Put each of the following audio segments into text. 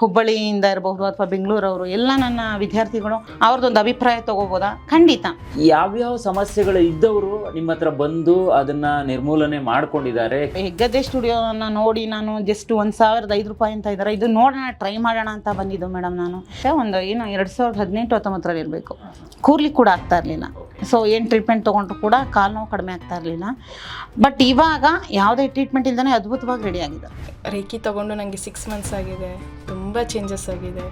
ಹುಬ್ಬಳ್ಳಿಯಿಂದ ಇರಬಹುದು ಅಥವಾ ಬೆಂಗಳೂರವರು ಎಲ್ಲ ನನ್ನ ವಿದ್ಯಾರ್ಥಿಗಳು ಅವ್ರದ್ದೊಂದು ಅಭಿಪ್ರಾಯ ತಗೋಬೋದಾ? ಖಂಡಿತ. ಯಾವ್ಯಾವ ಸಮಸ್ಯೆಗಳು ಇದ್ದವರು ನಿಮ್ಮ ಹತ್ರ ಬಂದು ಅದನ್ನ ನಿರ್ಮೂಲನೆ ಮಾಡ್ಕೊಂಡಿದ್ದಾರೆ? ಹೆಗ್ಗದ್ದೆ ಸ್ಟುಡಿಯೋನ ನೋಡಿ ನಾನು ಜಸ್ಟ್ ಒಂದು ಸಾವಿರದ ಐದು ರೂಪಾಯಿ ಅಂತ ಇದ್ದಾರೆ. ಇದು ನೋಡೋಣ ಟ್ರೈ ಮಾಡೋಣ ಅಂತ ಬಂದಿದ್ದು ಮೇಡಮ್ ನಾನು. ಒಂದು ಏನು ಎರಡು ಸಾವಿರದ ಹದಿನೆಂಟು ಹತ್ತೊಂಬತ್ತರಲ್ಲಿ ಇರಬೇಕು. ಕೂರ್ಲಿ ಕೂಡ ಆಗ್ತಾ ಇರಲಿಲ್ಲ. ಸೊ ಏನು ಟ್ರೀಟ್ಮೆಂಟ್ ತೊಗೊಂಡ್ರು ಕೂಡ ಕಾಲು ನೋವು ಕಡಿಮೆ ಆಗ್ತಾ ಇರಲಿಲ್ಲ. ಬಟ್ ಇವಾಗ ಯಾವುದೇ ಟ್ರೀಟ್ಮೆಂಟ್ ಇಲ್ದೇ ಅದ್ಭುತವಾಗಿ ರೆಡಿ ಆಗಿದೆ. ರೇಖಿ ತಗೊಂಡು ನನಗೆ ಸಿಕ್ಸ್ ಮಂತ್ಸ್ ಆಗಿದೆ. ತುಂಬ ಚೇಂಜಸ್ ಆಗಿದೆ.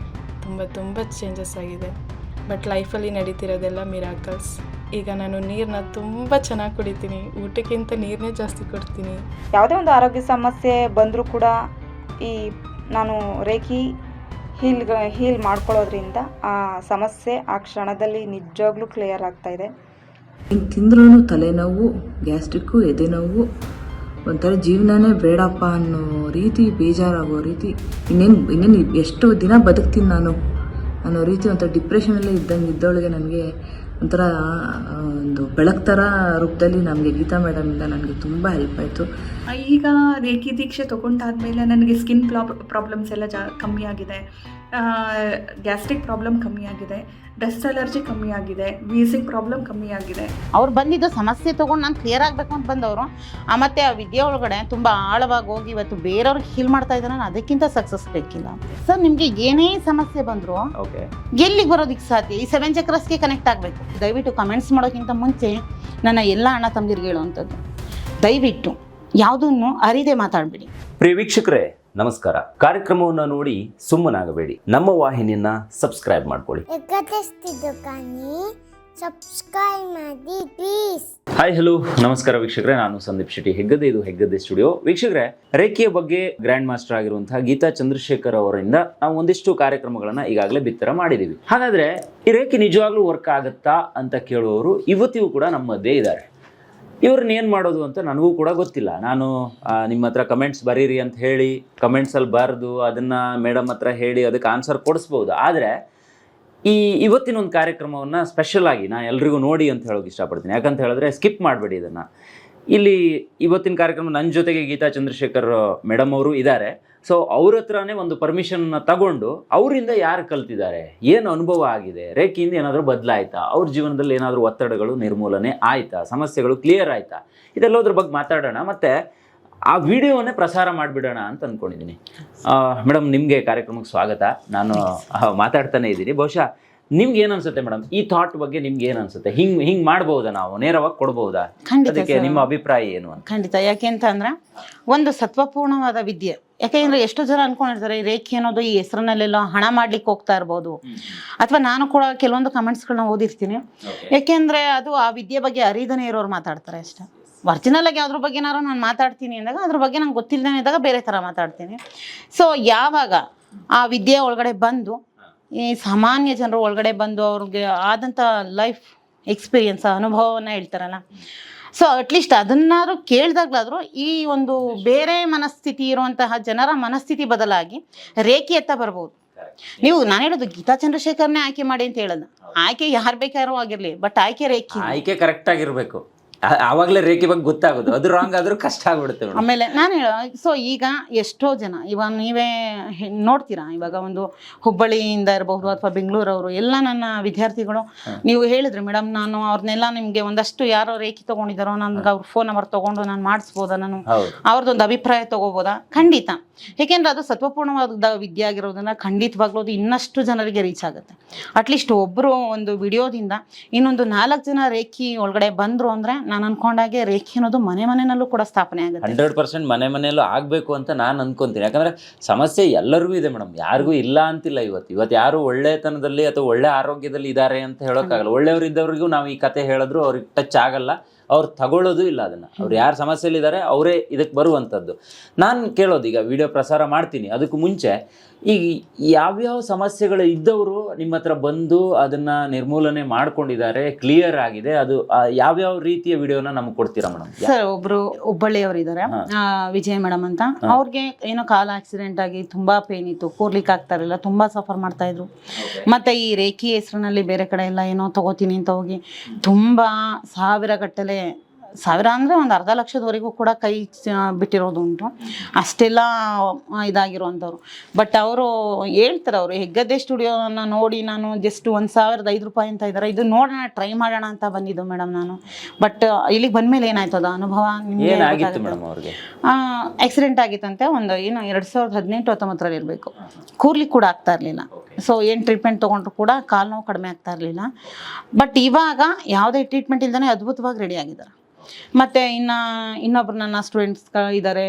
ತುಂಬ ತುಂಬ ಚೇಂಜಸ್ ಆಗಿದೆ. ಬಟ್ ಲೈಫಲ್ಲಿ ನಡೀತಿರೋದೆಲ್ಲ ಮಿರಾಕಲ್ಸ್ ಈಗ ನಾನು ನೀರನ್ನ ತುಂಬ ಚೆನ್ನಾಗಿ ಕುಡಿತೀನಿ. ಊಟಕ್ಕಿಂತ ನೀರನ್ನೇ ಜಾಸ್ತಿ ಕೊಡ್ತೀನಿ. ಯಾವುದೇ ಒಂದು ಆರೋಗ್ಯ ಸಮಸ್ಯೆ ಬಂದರೂ ಕೂಡ ಈ ನಾನು ರೇಖಿ ಹೀಲ್ ಹೀಲ್ ಮಾಡ್ಕೊಳ್ಳೋದ್ರಿಂದ ಆ ಸಮಸ್ಯೆ ಆ ಕ್ಷಣದಲ್ಲಿ ನಿಜವಾಗ್ಲೂ ಕ್ಲಿಯರ್ ಆಗ್ತಾ ಇದೆ. ತಿಂದ್ರೂ ತಲೆನೋವು ಗ್ಯಾಸ್ಟ್ರಿಕ್ಕು ಎದೆನೋವು ಒಂಥರ ಜೀವನನೇ ಬೇಡಪ್ಪ ಅನ್ನೋ ರೀತಿ ಬೇಜಾರಾಗೋ ರೀತಿ. ಇನ್ನೇನು ಇನ್ನೇನು ಎಷ್ಟು ದಿನ ಬದುಕ್ತೀನಿ ನಾನು ಅನ್ನೋ ರೀತಿ ಒಂಥರ ಡಿಪ್ರೆಷನಲ್ಲೇ ಇದ್ದಂಗೆ ಇದ್ದವಳಿಗೆ ನನಗೆ ಒಂಥರ ಒಂದು ಬೆಳಕು ಥರ ರೂಪದಲ್ಲಿ ನಮಗೆ ಗೀತಾ ಮೇಡಮಿಂದ ನನಗೆ ತುಂಬ ಹೆಲ್ಪ್ ಆಯಿತು. ಈಗ ರೇಖಿ ದೀಕ್ಷೆ ತೊಗೊಂಡಾದ್ಮೇಲೆ ನನಗೆ ಸ್ಕಿನ್ ಪ್ರಾಬ್ಲಮ್ಸ್ ಎಲ್ಲ ಜಾ ಕಮ್ಮಿ ಆಗಿದೆ. ಗ್ಯಾಸ್ಟ್ರಿಕ್ ಪ್ರಾಬ್ಲಮ್ ಕಮ್ಮಿ ಆಗಿದೆ. ಡಸ್ಟ್ ಅಲರ್ಜಿ ಕಮ್ಮಿ ಆಗಿದೆ. ವೀಸಿಂಗ್ ಪ್ರಾಬ್ಲಮ್ ಕಮ್ಮಿ ಆಗಿದೆ. ಅವ್ರು ಬಂದಿದ್ದು ಸಮಸ್ಯೆ ತೊಗೊಂಡು ನಾನು ಕ್ಲಿಯರ್ ಆಗಬೇಕು ಅಂತ ಬಂದವರು. ಆ ಮತ್ತೆ ಆ ವಿದ್ಯೆ ಒಳಗಡೆ ತುಂಬ ಆಳವಾಗಿ ಹೋಗಿ ಇವತ್ತು ಬೇರೆಯವ್ರಿಗೆ ಹೀಲ್ ಮಾಡ್ತಾ ಇದ್ದಾರೆ ನಾನು ಅದಕ್ಕಿಂತ ಸಕ್ಸಸ್ ಬೇಕಿಲ್ಲ. ಸರ್ ನಿಮಗೆ ಏನೇ ಸಮಸ್ಯೆ ಬಂದರೂ ಓಕೆ ಎಲ್ಲಿಗೆ ಬರೋದಕ್ಕೆ ಸಾಧ್ಯ? ಈ ಸೆವೆನ್ ಚಕ್ರಸ್ಗೆ ಕನೆಕ್ಟ್ ಆಗಬೇಕು. ದಯವಿಟ್ಟು ಕಮೆಂಟ್ಸ್ ಮಾಡೋಕ್ಕಿಂತ ಮುಂಚೆ ನನ್ನ ಎಲ್ಲ ಅಣ್ಣ ತಮ್ಮದಿರಿಗೆ ಹೇಳುವಂಥದ್ದು. ದಯವಿಟ್ಟು ಯಾವುದನ್ನು ಅರಿದೆ ಮಾತಾಡಬೇಡಿ. ಪ್ರಿಯ ವೀಕ್ಷಕರೇ ನಮಸ್ಕಾರ. ಕಾರ್ಯಕ್ರಮವನ್ನು ನೋಡಿ ಸುಮ್ಮನಾಗಬೇಡಿ. ನಮ್ಮ ವಾಹಿನಿಯನ್ನ ಸಬ್ಸ್ಕ್ರೈಬ್ ಮಾಡ್ಕೊಳ್ಳಿ. ಸಬ್ಸ್ಕ್ರೈಬ್ ಮಾಡಿ ಪ್ಲೀಸ್ ಹಾಯ್ ಹಲೋ ನಮಸ್ಕಾರ ವೀಕ್ಷಕರೇ ನಾನು ಸಂದೀಪ್ ಶೆಟ್ಟಿ ಹೆಗ್ಗದೆ ಇದು ಹೆಗ್ಗದೆ ಸ್ಟುಡಿಯೋ ವೀಕ್ಷಕರೇ ರೇಖೆಯ ಬಗ್ಗೆ ಗ್ರ್ಯಾಂಡ್ ಮಾಸ್ಟರ್ ಆಗಿರುವಂತಹ ಗೀತಾ ಚಂದ್ರಶೇಖರ್ ಅವರಿಂದ ನಾವು ಒಂದಿಷ್ಟು ಕಾರ್ಯಕ್ರಮಗಳನ್ನ ಈಗಾಗಲೇ ಬಿತ್ತರ ಮಾಡಿದೀವಿ. ಹಾಗಾದ್ರೆ ಈ ರೇಖೆ ನಿಜವಾಗ್ಲೂ ವರ್ಕ್ ಆಗುತ್ತಾ ಅಂತ ಕೇಳುವವರು ಇವತ್ತಿಗೂ ಕೂಡ ನಮ್ಮದೇ ಇದ್ದಾರೆ. ಇವ್ರನ್ನ ಏನು ಮಾಡೋದು ಅಂತ ನನಗೂ ಕೂಡ ಗೊತ್ತಿಲ್ಲ. ನಾನು ನಿಮ್ಮ ಹತ್ರ ಕಮೆಂಟ್ಸ್ ಬರೀರಿ ಅಂತ ಹೇಳಿ ಕಮೆಂಟ್ಸಲ್ಲಿ ಬರೆದು ಅದನ್ನು ಮೇಡಮ್ ಹತ್ರ ಹೇಳಿ ಅದಕ್ಕೆ ಆನ್ಸರ್ ಕೊಡಿಸ್ಬೋದು. ಆದರೆ, ಈ ಇವತ್ತಿನ ಒಂದು ಕಾರ್ಯಕ್ರಮವನ್ನು ಸ್ಪೆಷಲ್ ಆಗಿ ನಾನು ಎಲ್ರಿಗೂ ನೋಡಿ ಅಂತ ಹೇಳೋಕೆ ಇಷ್ಟಪಡ್ತೀನಿ. ಯಾಕಂತ ಹೇಳಿದ್ರೆ ಸ್ಕಿಪ್ ಮಾಡಬೇಡಿ ಇದನ್ನು. ಇಲ್ಲಿ ಇವತ್ತಿನ ಕಾರ್ಯಕ್ರಮ ನನ್ನ ಜೊತೆಗೆ ಗೀತಾ ಚಂದ್ರಶೇಖರ್ ಮೇಡಮ್ ಅವರು ಇದ್ದಾರೆ. ಸೊ ಅವ್ರ ಹತ್ರನೇ ಒಂದು ಪರ್ಮಿಷನ್ನ ತಗೊಂಡು ಅವರಿಂದ ಯಾರು ಕಲ್ತಿದ್ದಾರೆ? ಏನು ಅನುಭವ ಆಗಿದೆ? ರೇಖೆಯಿಂದ ಏನಾದರೂ ಬದಲಾಯ್ತಾ? ಅವ್ರ ಜೀವನದಲ್ಲಿ ಏನಾದರೂ ಒತ್ತಡಗಳು ನಿರ್ಮೂಲನೆ ಆಯ್ತಾ? ಸಮಸ್ಯೆಗಳು ಕ್ಲಿಯರ್ ಆಯ್ತಾ? ಇದೆಲ್ಲೋದ್ರ ಬಗ್ಗೆ ಮಾತಾಡೋಣ. ಮತ್ತೆ ಆ ವಿಡಿಯೋವನ್ನೇ ಪ್ರಸಾರ ಮಾಡಿಬಿಡೋಣ ಅಂತ ಅಂದ್ಕೊಂಡಿದ್ದೀನಿ ಮೇಡಮ್ ನಿಮಗೆ ಕಾರ್ಯಕ್ರಮಕ್ಕೆ ಸ್ವಾಗತ. ನಾನು ಮಾತಾಡ್ತಾನೆ ಇದ್ದೀನಿ. ಬಹುಶಃ ನಿಮ್ಗೆ ಏನು ಅನ್ಸುತ್ತೆ ಮೇಡಮ್ ಈ ಥಾಟ್ ಬಗ್ಗೆ ನಿಮ್ಗೆ ಏನು ಅನ್ಸುತ್ತೆ? ಹಿಂಗ್ ಹಿಂಗ್ ಮಾಡಬಹುದಾ ನಾವು? ನೇರವಾಗಿ ಕೊಡಬಹುದಾ ಅದಕ್ಕೆ ನಿಮ್ಮ ಅಭಿಪ್ರಾಯ ಏನು ಅಂತ? ಖಂಡಿತ. ಯಾಕೆ ಅಂತ ಅಂದ್ರ ಒಂದು ಸತ್ವಪೂರ್ಣವಾದ ವಿದ್ಯೆ ಯಾಕೆಂದ್ರೆ ಎಷ್ಟೋ ಜನ ಅನ್ಕೊಂಡಿರ್ತಾರೆ ಈ ರೇಖೆ ಅನ್ನೋದು ಈ ಹೆಸರಿನಲ್ಲೆಲ್ಲ ಹಣ ಮಾಡ್ಲಿಕ್ಕೆ ಹೋಗ್ತಾ ಇರ್ಬೋದು. ಅಥವಾ ನಾನು ಕೂಡ ಕೆಲವೊಂದು ಕಮೆಂಟ್ಸ್ಗಳನ್ನ ಓದಿರ್ತೀನಿ. ಯಾಕೆಂದ್ರೆ ಅದು ಆ ವಿದ್ಯೆ ಬಗ್ಗೆ ಅರಿದನೇ ಇರೋರು ಮಾತಾಡ್ತಾರೆ ಅಷ್ಟೇ. ಒರ್ಜಿನಲ್ ಆಗಿ ಅದ್ರ ಬಗ್ಗೆ ಏನಾದ್ರು ನಾನು ಮಾತಾಡ್ತೀನಿ ಅಂದಾಗ ಅದ್ರ ಬಗ್ಗೆ ನಂಗೆ ಗೊತ್ತಿಲ್ಲದೇ ಇದ್ದಾಗ ಬೇರೆ ಥರ ಮಾತಾಡ್ತೀನಿ. ಸೊ ಯಾವಾಗ ಆ ವಿದ್ಯೆ ಒಳಗಡೆ ಬಂದು ಈ ಸಾಮಾನ್ಯ ಜನರು ಒಳಗಡೆ ಬಂದು ಅವ್ರಿಗೆ ಆದಂಥ ಲೈಫ್ ಎಕ್ಸ್ಪೀರಿಯನ್ಸ್ ಅನುಭವವನ್ನು ಹೇಳ್ತಾರಲ್ಲ ಸೊ ಅಟ್ಲೀಸ್ಟ್ ಅದನ್ನಾದ್ರೂ ಕೇಳ್ದಾಗ್ಲಾದ್ರೂ ಈ ಒಂದು ಬೇರೆ ಮನಸ್ಥಿತಿ ಇರುವಂತಹ ಜನರ ಮನಸ್ಥಿತಿ ಬದಲಾಗಿ ರೇಖೆ ಎತ್ತ ಬರ್ಬೋದು. ನೀವು ನಾನು ಹೇಳೋದು ಗೀತಾ ಚಂದ್ರಶೇಖರ್ನೇ ಆಯ್ಕೆ ಮಾಡಿ ಅಂತ ಹೇಳೋದು. ಆಯ್ಕೆ ಯಾರು ಬೇಕಾದ್ರೂ ಆಗಿರ್ಲಿ ಬಟ್ ಆಯ್ಕೆ ರೇಖೆ. ಆಯ್ಕೆ ಕರೆಕ್ಟ್ ಆಗಿರ್ಬೇಕು. ಆವಾಗ್ಲೇ ರೇಖೆ ಬಗ್ಗೆ ಗೊತ್ತಾಗೋದು. ಅದು ರಾಂಗ್ ಆದ್ರೂ ಕಷ್ಟ ಆಗ್ಬಿಡುತ್ತೆ ಮೇಡಮ್ ಆಮೇಲೆ ನಾನು ಹೇಳ ಸೊ ಈಗ ಎಷ್ಟೋ ಜನ ಇವಾಗ ನೀವೇ ನೋಡ್ತೀರಾ ಇವಾಗ ಒಂದು ಹುಬ್ಬಳ್ಳಿಯಿಂದ ಇರಬಹುದು ಅಥವಾ ಬೆಂಗಳೂರವರು ಎಲ್ಲ ನನ್ನ ವಿದ್ಯಾರ್ಥಿಗಳು ನೀವು ಹೇಳಿದ್ರು ಮೇಡಮ್ ನಾನು ಅವ್ರನ್ನೆಲ್ಲ ನಿಮಗೆ ಒಂದಷ್ಟು ಯಾರೋ ರೇಖೆ ತಗೊಂಡಿದ್ದಾರೋ ನನ್ಗೆ ಅವ್ರ ಫೋನ್ ನಂಬರ್ ತಗೊಂಡು ನಾನು ಮಾಡಿಸ್ಬೋದಾ ನಾನು? ಅವ್ರದ್ದು ಅವ್ರದ್ದೊಂದು ಅಭಿಪ್ರಾಯ ತಗೋಬೋದಾ? ಖಂಡಿತ. ಏಕೆಂದ್ರೆ ಅದು ಸತ್ವಪೂರ್ಣವಾದ ವಿದ್ಯೆ ಆಗಿರೋದನ್ನ ಖಂಡಿತವಾಗ್ಲೂ ಅದು ಇನ್ನಷ್ಟು ಜನರಿಗೆ ರೀಚ್ ಆಗುತ್ತೆ. ಅಟ್ಲೀಸ್ಟ್ ಒಬ್ಬರು ಒಂದು ವಿಡಿಯೋದಿಂದ ಇನ್ನೊಂದು ನಾಲ್ಕು ಜನ ರೇಖಿ ಒಳಗಡೆ ಬಂದರು ಅಂದರೆ ನಾನು ಅನ್ಕೊಂಡಾಗೆ ರೇಖೆ ಅನ್ನೋದು ಮನೆ ಮನೆಯಲ್ಲೂ ಕೂಡ ಸ್ಥಾಪನೆ ಆಗುತ್ತೆ. ಹಂಡ್ರೆಡ್ ಪರ್ಸೆಂಟ್ ಮನೆ ಮನೆಯಲ್ಲೂ ಆಗಬೇಕು ಅಂತ ನಾನು ಅನ್ಕೊಂತೀನಿ. ಯಾಕಂದರೆ ಸಮಸ್ಯೆ ಎಲ್ಲರಿಗೂ ಇದೆ ಮೇಡಮ್ ಯಾರಿಗೂ ಇಲ್ಲ ಅಂತಿಲ್ಲ ಇವತ್ತು. ಇವತ್ತು ಯಾರು ಒಳ್ಳೆತನದಲ್ಲಿ ಅಥವಾ ಒಳ್ಳೆ ಆರೋಗ್ಯದಲ್ಲಿ ಇದ್ದಾರೆ ಅಂತ ಹೇಳೋಕ್ಕಾಗಲ್ಲ. ಒಳ್ಳೆಯವರು ಇದ್ದವರಿಗೂ ನಾವು ಈ ಕತೆ ಹೇಳಿದ್ರು ಅವ್ರಿಗೆ ಟಚ್ ಆಗಲ್ಲ. ಅವ್ರು ತಗೊಳ್ಳೋದು ಇಲ್ಲ ಅದನ್ನು. ಅವ್ರು ಯಾರು ಸಮಸ್ಯೆಯಲ್ಲಿದ್ದಾರೆ ಅವರೇ ಇದಕ್ಕೆ ಬರುವಂಥದ್ದು ನಾನು ಕೇಳೋದು ಈಗ ವಿಡಿಯೋ ಪ್ರಸಾರ ಮಾಡ್ತೀನಿ. ಅದಕ್ಕೂ ಮುಂಚೆ ಈಗ ಯಾವ್ಯಾವ ಸಮಸ್ಯೆಗಳು ಇದ್ದವರು ನಿಮ್ಮ ಹತ್ರ ಬಂದು ಅದನ್ನ ನಿರ್ಮೂಲನೆ ಮಾಡ್ಕೊಂಡಿದ್ದಾರೆ ಕ್ಲಿಯರ್ ಆಗಿದೆ ಅದು ಆ, ಯಾವ್ಯಾವ ರೀತಿಯ ವಿಡಿಯೋನ ನಮ್ಗೆ ಕೊಡ್ತೀರಾ ಮೇಡಮ್ ಸರ್ ಒಬ್ರು ಹುಬ್ಬಳ್ಳಿಯವರು ಇದ್ದಾರೆ ವಿಜಯ್ ವಿಜಯ ಮೇಡಮ್ ಅಂತ. ಅವ್ರಿಗೆ ಏನೋ ಕಾಲ ಆಕ್ಸಿಡೆಂಟ್ ಆಗಿ ತುಂಬಾ ಪೇನ್ ಇತ್ತು ಕೂರ್ಲಿಕ್ಕೆ ಆಗ್ತಾ ಇರಲಿಲ್ಲ ತುಂಬಾ ಸಫರ್ ಮಾಡ್ತಾ ಇದ್ರು ಮತ್ತೆ ಈ ರೇಖಿ ಹೆಸರಿನಲ್ಲಿ ಬೇರೆ ಕಡೆ ಎಲ್ಲ ಏನೋ ತಗೋತೀನಿ ಅಂತ ಹೋಗಿ ತುಂಬಾ ಸಾವಿರ ಗಟ್ಟಲೆ hombre ಸಾವಿರ ಅಂದರೆ ಒಂದು ಅರ್ಧ ಲಕ್ಷದವರೆಗೂ ಕೂಡ ಕೈ ಬಿಟ್ಟಿರೋದು ಉಂಟು. ಅಷ್ಟೆಲ್ಲ ಇದಾಗಿರುವಂಥವ್ರು. ಬಟ್ ಅವರು ಹೇಳ್ತಾರೆ ಅವರು ಹೆಗ್ಗದ್ದೆ ಸ್ಟುಡಿಯೋನ ನೋಡಿ ನಾನು ಜಸ್ಟ್ ಒಂದು ಸಾವಿರದ ಐದು ರೂಪಾಯಿ ಅಂತ ಇದ್ದಾರೆ. ಇದು ನೋಡೋಣ ಟ್ರೈ ಮಾಡೋಣ ಅಂತ ಬಂದಿದ್ದು ಮೇಡಮ್ ನಾನು. ಬಟ್ ಇಲ್ಲಿಗೆ ಬಂದಮೇಲೆ ಏನಾಯ್ತು ಅದು ಅನುಭವ ಆಕ್ಸಿಡೆಂಟ್ ಆಗಿತ್ತಂತೆ ಒಂದು ಏನು ಎರಡು ಸಾವಿರದ ಹದಿನೆಂಟು ಹತ್ತೊಂಬತ್ತರಲ್ಲಿ ಇರಬೇಕು. ಕೂರ್ಲಿಕ್ಕೆ ಕೂಡ ಆಗ್ತಾ ಇರಲಿಲ್ಲ. ಸೊ ಏನು ಟ್ರೀಟ್ಮೆಂಟ್ ತೊಗೊಂಡ್ರು ಕೂಡ ಕಾಲು ನೋವು ಕಡಿಮೆ ಆಗ್ತಾ ಇರಲಿಲ್ಲ. ಬಟ್ ಇವಾಗ ಯಾವುದೇ ಟ್ರೀಟ್ಮೆಂಟ್ ಇಲ್ದೇ ಅದ್ಭುತವಾಗಿ ರೆಡಿ ಆಗಿದ್ದಾರೆ. ಮತ್ತು ಇನ್ನು ಇನ್ನೊಬ್ರು ನನ್ನ ಸ್ಟೂಡೆಂಟ್ಸ್ ಇದ್ದಾರೆ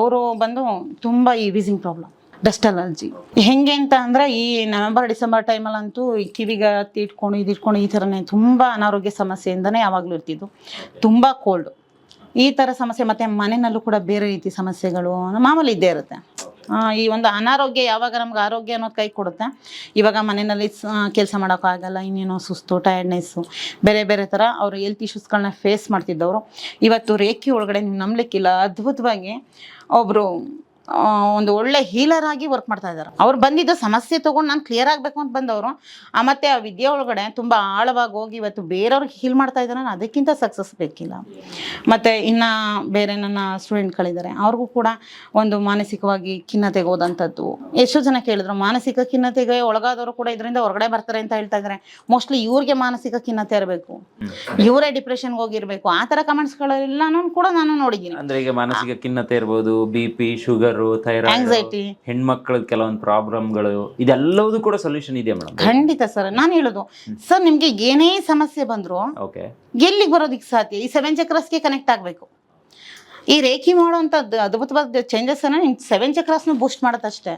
ಅವರು ಬಂದು ತುಂಬ ಈ ವೀಸಿಂಗ್ ಪ್ರಾಬ್ಲಮ್ ಡಸ್ಟ್ ಅಲರ್ಜಿ ಹೆಂಗೆ ಅಂತ ಅಂದರೆ ಈ ನವೆಂಬರ್, ಡಿಸೆಂಬರ್ ಟೈಮಲ್ಲಂತೂ ಈ ಕಿವಿಗೆ ಹತ್ತಿ ಇಟ್ಕೊಂಡು, ಇದು ಇಟ್ಕೊಂಡು ಈ ಥರನೇ ತುಂಬ ಅನಾರೋಗ್ಯ ಸಮಸ್ಯೆಯಿಂದನೇ ಯಾವಾಗಲೂ ಇರ್ತಿದ್ದು. ತುಂಬ ಕೋಲ್ಡು ಈ ಥರ ಸಮಸ್ಯೆ, ಮತ್ತು ಮನೆಯಲ್ಲೂ ಕೂಡ ಬೇರೆ ರೀತಿ ಸಮಸ್ಯೆಗಳು, ಮಾಮೂಲಿ ಇದ್ದೇ ಇರುತ್ತೆ. ಈ ಒಂದು ಅನಾರೋಗ್ಯ ಯಾವಾಗ ನಮ್ಗೆ ಆರೋಗ್ಯ ಅನ್ನೋದು ಕೈ ಕೊಡುತ್ತೆ. ಇವಾಗ ಮನೆಯಲ್ಲಿ ಕೆಲಸ ಮಾಡೋಕ್ಕಾಗಲ್ಲ ಇನ್ನೇನೋ ಸುಸ್ತು ಟಯರ್ಡ್ನೆಸ್ಸು ಬೇರೆ ಬೇರೆ ಥರ ಅವರು ಹೆಲ್ತ್ ಇಶ್ಯೂಸ್ಗಳನ್ನ ಫೇಸ್ ಮಾಡ್ತಿದ್ದವರು. ಇವತ್ತು ರೇಖೆ ಒಳಗಡೆ ನೀವು ನಂಬಲಿಕ್ಕಿಲ್ಲ, ಅದ್ಭುತವಾಗಿ ಒಬ್ಬರು ಒಂದು ಒಳ್ಳೆ ಹೀಲರ್ ಆಗಿ ವರ್ಕ್ ಮಾಡ್ತಾ ಇದ್ದಾರೆ. ಅವ್ರು ಬಂದಿದ್ದ ಸಮಸ್ಯೆ ತೊಗೊಂಡು ನಾನು ಕ್ಲಿಯರ್ ಆಗಬೇಕು ಅಂತ ಬಂದವರು. ಮತ್ತೆ ಆ ವಿದ್ಯೆ ಒಳಗಡೆ ತುಂಬ ಆಳವಾಗಿ ಹೋಗಿ ಇವತ್ತು ಬೇರೆಯವ್ರಿಗೆ ಹೀಲ್ ಮಾಡ್ತಾ ಇದ್ದಾರೆ ನಾನು ಅದಕ್ಕಿಂತ ಸಕ್ಸಸ್ ಬೇಕಿಲ್ಲ. ಮತ್ತು ಇನ್ನು ಬೇರೆ ನನ್ನ ಸ್ಟೂಡೆಂಟ್ಗಳಿದ್ದಾರೆ ಅವ್ರಿಗೂ ಕೂಡ ಒಂದು ಮಾನಸಿಕವಾಗಿ ಖಿನ್ನತೆಗೆ ಹೋದಂಥದ್ದು ಎಷ್ಟೋ ಜನ ಕೇಳಿದ್ರು ಮಾನಸಿಕ ಖಿನ್ನತೆಗೆ ಒಳಗಾದವರು ಕೂಡ ಇದರಿಂದ ಹೊರಗಡೆ ಬರ್ತಾರೆ ಅಂತ ಹೇಳ್ತಾ ಇದ್ದಾರೆ. ಮೋಸ್ಟ್ಲಿ ಇವ್ರಿಗೆ ಮಾನಸಿಕ ಖಿನ್ನತೆ ಇರಬೇಕು. ಇವರೇ ಡಿಪ್ರೆಷನ್ಗೆ ಹೋಗಿರ್ಬೇಕು. ಆ ಥರ ಕಮೆಂಟ್ಸ್ಗಳೆಲ್ಲನೂ ಕೂಡ ನಾನು ನೋಡಿದ್ದೀನಿ. ಅಂದ್ರೆ ಈಗ ಮಾನಸಿಕ ಖಿನ್ನತೆ ಇರ್ಬೋದು B P sugar thyroid anxiety ಹೆಣ್ಮಕ್ಳ ಕೆಲವೊಂದು ಪ್ರಾಬ್ಲಮ್ಗಳು ಇದೆಲ್ಲವೂ ಕೂಡ ಸೊಲ್ಯೂಷನ್ ಇದೆ ಮೇಡಮ್? ಖಂಡಿತ ಸರ್ ನಾನು ಹೇಳೋದು. ಸರ್ ನಿಮ್ಗೆ ಏನೇ ಸಮಸ್ಯೆ ಬಂದರೂ ಓಕೆ ಎಲ್ಲಿಗೆ ಬರೋದಿಕ್ ಸಾಧ್ಯ? ಈ ಸೆವೆನ್ ಚಕ್ರಸ್ಗೆ ಕನೆಕ್ಟ್ ಆಗಬೇಕು. ಈ ರೇಖಿ ಮಾಡುವಂಥದ್ದು ಅದ್ಭುತವಾದ ಚೇಂಜಸ್ ಅನ್ನ ಸೆವೆನ್ ಚಕ್ರಾಸ್ನ ಬೂಸ್ಟ್ ಮಾಡತ್ತಷ್ಟೇ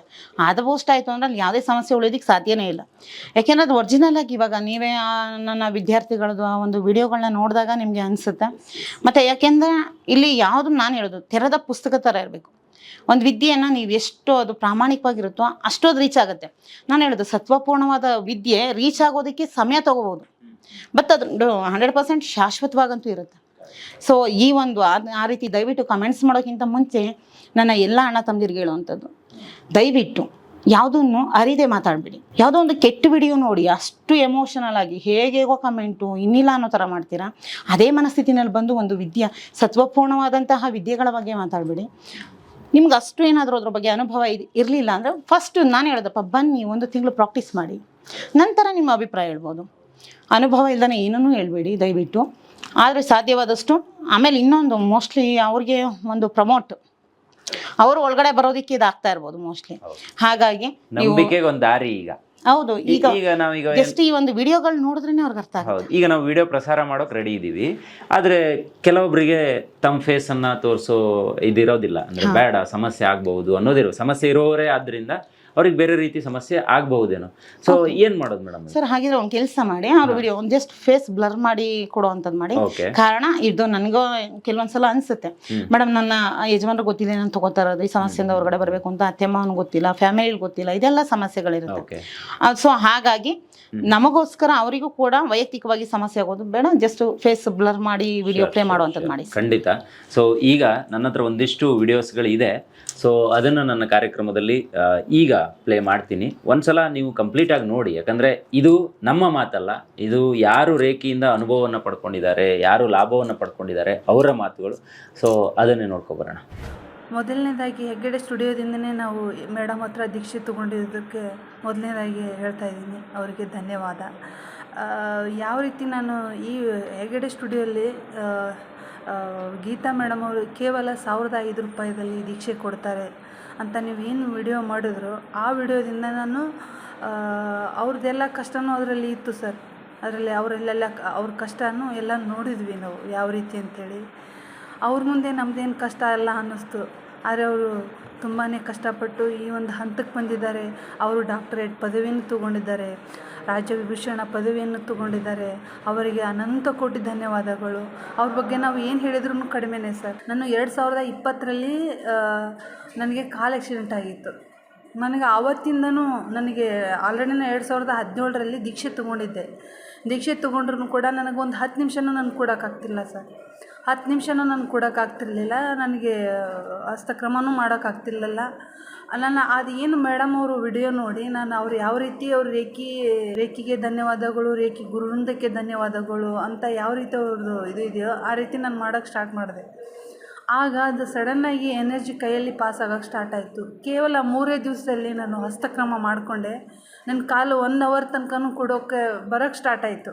ಅದು ಬೂಸ್ಟ್ ಆಯಿತು ಅಂದ್ರೆ ಅಲ್ಲಿ ಯಾವುದೇ ಸಮಸ್ಯೆ ಉಳಿಯೋದಕ್ಕೆ ಸಾಧ್ಯನೇ ಇಲ್ಲ. ಯಾಕೆಂದ್ರೆ ಅದು ಒರಿಜಿನಲ್ ಆಗಿ ಇವಾಗ ನೀವೇ ಆ ನನ್ನ ವಿದ್ಯಾರ್ಥಿಗಳದ್ದು ಆ ಒಂದು ವಿಡಿಯೋಗಳನ್ನ ನೋಡಿದಾಗ ನಿಮಗೆ ಅನಿಸುತ್ತೆ. ಮತ್ತು ಯಾಕೆಂದ್ರೆ ಇಲ್ಲಿ ಯಾವುದು ನಾನು ಹೇಳೋದು ತೆರೆದ ಪುಸ್ತಕ ಥರ ಇರಬೇಕು. ಒಂದು ವಿದ್ಯೆಯನ್ನು ನೀವು ಎಷ್ಟು ಅದು ಪ್ರಾಮಾಣಿಕವಾಗಿರುತ್ತೋ ಅಷ್ಟು ಅದು ರೀಚ್ ಆಗುತ್ತೆ. ನಾನು ಹೇಳೋದು ಸತ್ವಪೂರ್ಣವಾದ ವಿದ್ಯೆ ರೀಚ್ ಆಗೋದಕ್ಕೆ ಸಮಯ ತಗೋಬಹುದು. ಬಟ್ ಅದು ಹಂಡ್ರೆಡ್ ಪರ್ಸೆಂಟ್ ಶಾಶ್ವತವಾಗಂತೂ ಇರುತ್ತೆ. ಸೊ ಈ ಒಂದು ಆ ಆ ರೀತಿ ದಯವಿಟ್ಟು ಕಮೆಂಟ್ಸ್ ಮಾಡೋಕ್ಕಿಂತ ಮುಂಚೆ ನನ್ನ ಎಲ್ಲ ಅಣ್ಣ ತಮ್ಮದಿರಿಗೆ ಹೇಳುವಂಥದ್ದು. ದಯವಿಟ್ಟು ಯಾವುದನ್ನು ಅರಿದೆ ಮಾತಾಡಬೇಡಿ. ಯಾವುದೋ ಒಂದು ಕೆಟ್ಟ ವಿಡಿಯೋ ನೋಡಿ, ಅಷ್ಟು ಎಮೋಷನಲ್ ಆಗಿ ಹೇಗೇಗೋ ಕಮೆಂಟು ಇನ್ನಿಲ್ಲ ಅನ್ನೋ ಥರ ಮಾಡ್ತೀರಾ? ಅದೇ ಮನಸ್ಥಿತಿನಲ್ಲಿ ಬಂದು ಒಂದು ವಿದ್ಯೆ, ಸತ್ವಪೂರ್ಣವಾದಂತಹ ವಿದ್ಯೆಗಳ ಬಗ್ಗೆ ಮಾತಾಡಬೇಡಿ. ನಿಮ್ಗೆ ಅಷ್ಟು ಏನಾದರೂ ಅದ್ರ ಬಗ್ಗೆ ಅನುಭವ ಇದು ಇರಲಿಲ್ಲ ಅಂದರೆ ಫಸ್ಟ್ ನಾನು ಹೇಳೋದಪ್ಪ ಬನ್ನಿ ಒಂದು ತಿಂಗಳು ಪ್ರಾಕ್ಟೀಸ್ ಮಾಡಿ. ನಂತರ ನಿಮ್ಮ ಅಭಿಪ್ರಾಯ ಹೇಳ್ಬೋದು. ಅನುಭವ ಇಲ್ಲದೇ ಏನೂ ಹೇಳ್ಬೇಡಿ ದಯವಿಟ್ಟು. ಆದರೆ ಸಾಧ್ಯವಾದಷ್ಟು ಆಮೇಲೆ ಇನ್ನೊಂದು ಮೋಸ್ಟ್ಲಿ ಅವ್ರಿಗೆ ಒಂದು ಪ್ರಮೋಟ್ ಅವರು ಒಳಗಡೆ ಬರೋದಕ್ಕೆ ಇದಾಗ್ತಾ ಇರ್ಬೋದು ಮೋಸ್ಟ್ಲಿ ಹಾಗಾಗಿ ನಂಬಿಕೆಗೆ ಒಂದು ದಾರಿ ಈಗ. ಹೌದು ಈಗ ಈಗ ನಾವೀಗ ಜಸ್ಟ್ ಈ ಒಂದು ವಿಡಿಯೋಗಳು ನೋಡಿದ್ರೇನೆ ಅವ್ರಿಗೆ ಅರ್ಥ ಹೌದು ಈಗ ನಾವು ವಿಡಿಯೋ ಪ್ರಸಾರ ಮಾಡೋಕೆ ರೆಡಿ ಇದ್ದೀವಿ ಆದರೆ ಕೆಲವೊಬ್ಬರಿಗೆ ತಮ್ಮ ಫೇಸ್ ಅನ್ನ ತೋರಿಸೋ ಇದಿರೋದಿಲ್ಲ. ಅಂದರೆ ಬೇಡ ಸಮಸ್ಯೆ ಆಗ್ಬಹುದು ಅನ್ನೋದಿರೋ ಸಮಸ್ಯೆ ಇರೋರೇ ಆದ್ರಿಂದ ಅವ್ರಿಗೆ ಬೇರೆ ರೀತಿ ಸಮಸ್ಯೆ ಆಗಬಹುದೇನೋ. ಸೊ ಏನ್ ಮಾಡೋದು ಮೇಡಮ್ ಸರ್ ಹಾಗಿದ್ರೆ ಒಂದು ಕೆಲಸ ಮಾಡಿ ಅವ್ರ ವಿಡಿಯೋ ಒಂದು ಜಸ್ಟ್ ಫೇಸ್ ಬ್ಲರ್ ಮಾಡಿ ಕೊಡುವಂಥದ್ದು ಮಾಡಿ. ಕಾರಣ ಇದು ನನಗೂ ಕೆಲವೊಂದ್ಸಲ ಅನ್ಸುತ್ತೆ. ಮೇಡಮ್ ನನ್ನ ಯಜಮಾನ್ರು ಗೊತ್ತಿಲ್ಲ ನಾನು ತಗೋತಾ ಇರೋದು ಈ ಸಮಸ್ಯೆಯಿಂದ ಹೊರಗಡೆ ಬರಬೇಕು ಅಂತ ಅತ್ತೆಮ್ಮನ ಗೊತ್ತಿಲ್ಲ ಫ್ಯಾಮಿಲಿ ಗೊತ್ತಿಲ್ಲ ಇದೆಲ್ಲ ಸಮಸ್ಯೆಗಳಿರುತ್ತೆ. ಸೊ ಹಾಗಾಗಿ ನಮಗೋಸ್ಕರ ಅವರಿಗೂ ಕೂಡ ವೈಯಕ್ತಿಕವಾಗಿ ಸಮಸ್ಯೆ ಆಗೋದು ಬೇಡ ಜಸ್ಟ್ ಫೇಸ್ ಬ್ಲರ್ ಮಾಡಿ ವಿಡಿಯೋ ಪ್ಲೇ ಮಾಡುವಂಥದ್ದು ಮಾಡಿ ಖಂಡಿತ. ಸೊ ಈಗ ನನ್ನ ಹತ್ರ ಒಂದಿಷ್ಟು ವಿಡಿಯೋಸ್ಗಳು ಇದೆ ಸೊ ಅದನ್ನು ನನ್ನ ಕಾರ್ಯಕ್ರಮದಲ್ಲಿ ಈಗ ಪ್ಲೇ ಮಾಡ್ತೀನಿ. ಒಂದ್ಸಲ ನೀವು ಕಂಪ್ಲೀಟ್ ಆಗಿ ನೋಡಿ, ಯಾಕಂದ್ರೆ ಇದು ನಮ್ಮ ಮಾತಲ್ಲ, ಇದು ಯಾರು ರೇಖೆಯಿಂದ ಅನುಭವವನ್ನು ಪಡ್ಕೊಂಡಿದ್ದಾರೆ, ಯಾರು ಲಾಭವನ್ನು ಪಡ್ಕೊಂಡಿದ್ದಾರೆ, ಅವರ ಮಾತುಗಳು. ಸೊ ಅದನ್ನೇ ನೋಡ್ಕೊಬರೋಣ ಮೊದಲನೇದಾಗಿ ಹೆಗ್ಗಡೆ ಸ್ಟುಡಿಯೋದಿಂದನೇ ನಾವು ಮೇಡಮ್ ಹತ್ರ ದೀಕ್ಷೆ ತೊಗೊಂಡಿದ್ದಕ್ಕೆ ಮೊದಲನೇದಾಗಿ ಹೇಳ್ತಾ ಇದ್ದೀನಿ. ಅವರಿಗೆ ಧನ್ಯವಾದ. ಯಾವ ರೀತಿ ನಾನು ಈ ಹೆಗ್ಗಡೆ ಸ್ಟುಡಿಯೋಲ್ಲಿ ಗೀತಾ ಮೇಡಮ್ ಅವರು ಕೇವಲ ಸಾವಿರದ ಐದು ರೂಪಾಯಿದಲ್ಲಿ ದೀಕ್ಷೆ ಕೊಡ್ತಾರೆ ಅಂತ ನೀವು ಏನು ವಿಡಿಯೋ ಮಾಡಿದ್ರು ಆ ವಿಡಿಯೋದಿಂದ ನಾನು ಅವ್ರದ್ದೆಲ್ಲ ಕಷ್ಟನೂ ಅದರಲ್ಲಿ ಇತ್ತು ಸರ್. ಅದರಲ್ಲಿ ಅವರಲ್ಲೆಲ್ಲ ಅವ್ರ ಕಷ್ಟನೂ ಎಲ್ಲ ನೋಡಿದ್ವಿ ನಾವು ಯಾವ ರೀತಿ ಅಂಥೇಳಿ ಅವ್ರ ಮುಂದೆ ನಮ್ಮದೇನು ಕಷ್ಟ ಅಲ್ಲ ಅನ್ನಿಸ್ತು. ಆದರೆ ಅವರು ತುಂಬಾ ಕಷ್ಟಪಟ್ಟು ಈ ಒಂದು ಹಂತಕ್ಕೆ ಬಂದಿದ್ದಾರೆ. ಅವರು ಡಾಕ್ಟರೇಟ್ ಪದವಿಯನ್ನು ತಗೊಂಡಿದ್ದಾರೆ. ರಾಜ್ಯ ವಿಭೂಷಣ ಪದವಿಯನ್ನು ತಗೊಂಡಿದ್ದಾರೆ. ಅವರಿಗೆ ಅನಂತ ಕೋಟಿ ಧನ್ಯವಾದಗಳು. ಅವ್ರ ಬಗ್ಗೆ ನಾವು ಏನು ಹೇಳಿದ್ರೂ ಕಡಿಮೆನೇ ಸರ್. ನಾನು ಎರಡು ಸಾವಿರದ ಇಪ್ಪತ್ತರಲ್ಲಿ ನನಗೆ ಕಾಲ್ ಆಕ್ಸಿಡೆಂಟ್ ಆಗಿತ್ತು. ನನಗೆ ಆವತ್ತಿಂದನೂ ನನಗೆ ಆಲ್ರೆಡಿ ನಾನು ಎರಡು ಸಾವಿರದ ಹದಿನೇಳರಲ್ಲಿ ದೀಕ್ಷೆ ತೊಗೊಂಡಿದ್ದೆ. ದೀಕ್ಷೆ ತೊಗೊಂಡ್ರೂ ಕೂಡ ನನಗೊಂದು ಹತ್ತು ನಿಮಿಷನೂ ನಾನು ಕೊಡೋಕ್ಕಾಗ್ತಿಲ್ಲ ಸರ್. ಹತ್ತು ನಿಮಿಷನೂ ನಾನು ಕೊಡೋಕ್ಕಾಗ್ತಿರ್ಲಿಲ್ಲ, ನನಗೆ ಹಸ್ತಕ್ರಮನೂ ಮಾಡೋಕ್ಕಾಗ್ತಿರ್ಲಿಲ್ಲ. ನಾನು ಅದು ಏನು ಮೇಡಮ್ ಅವರು ವಿಡಿಯೋ ನೋಡಿ, ನಾನು ಅವ್ರು ಯಾವ ರೀತಿ ಅವ್ರು ರೇಖಿ, ರೇಖಿಗೆ ಧನ್ಯವಾದಗಳು, ರೇಖಿ ಗುರುವೃಂದಕ್ಕೆ ಧನ್ಯವಾದಗಳು ಅಂತ ಯಾವ ರೀತಿ ಅವ್ರದ್ದು ಇದು ಇದೆಯೋ, ಆ ರೀತಿ ನಾನು ಮಾಡೋಕ್ಕೆ ಸ್ಟಾರ್ಟ್ ಮಾಡಿದೆ. ಆಗ ಅದು ಸಡನ್ನಾಗಿ ಎನರ್ಜಿ ಕೈಯಲ್ಲಿ ಪಾಸ್ ಆಗೋಕ್ಕೆ ಸ್ಟಾರ್ಟ್ ಆಯಿತು. ಕೇವಲ ಮೂರೇ ದಿವಸದಲ್ಲಿ ನಾನು ಹಸ್ತಕ್ರಮ ಮಾಡಿಕೊಂಡೆ. ನನ್ನ ಕಾಲು ಒನ್ ಅವರ್ ತನಕನೂ ಕೊಡೋಕ್ಕೆ ಬರೋಕ್ಕೆ ಸ್ಟಾರ್ಟ್ ಆಯಿತು.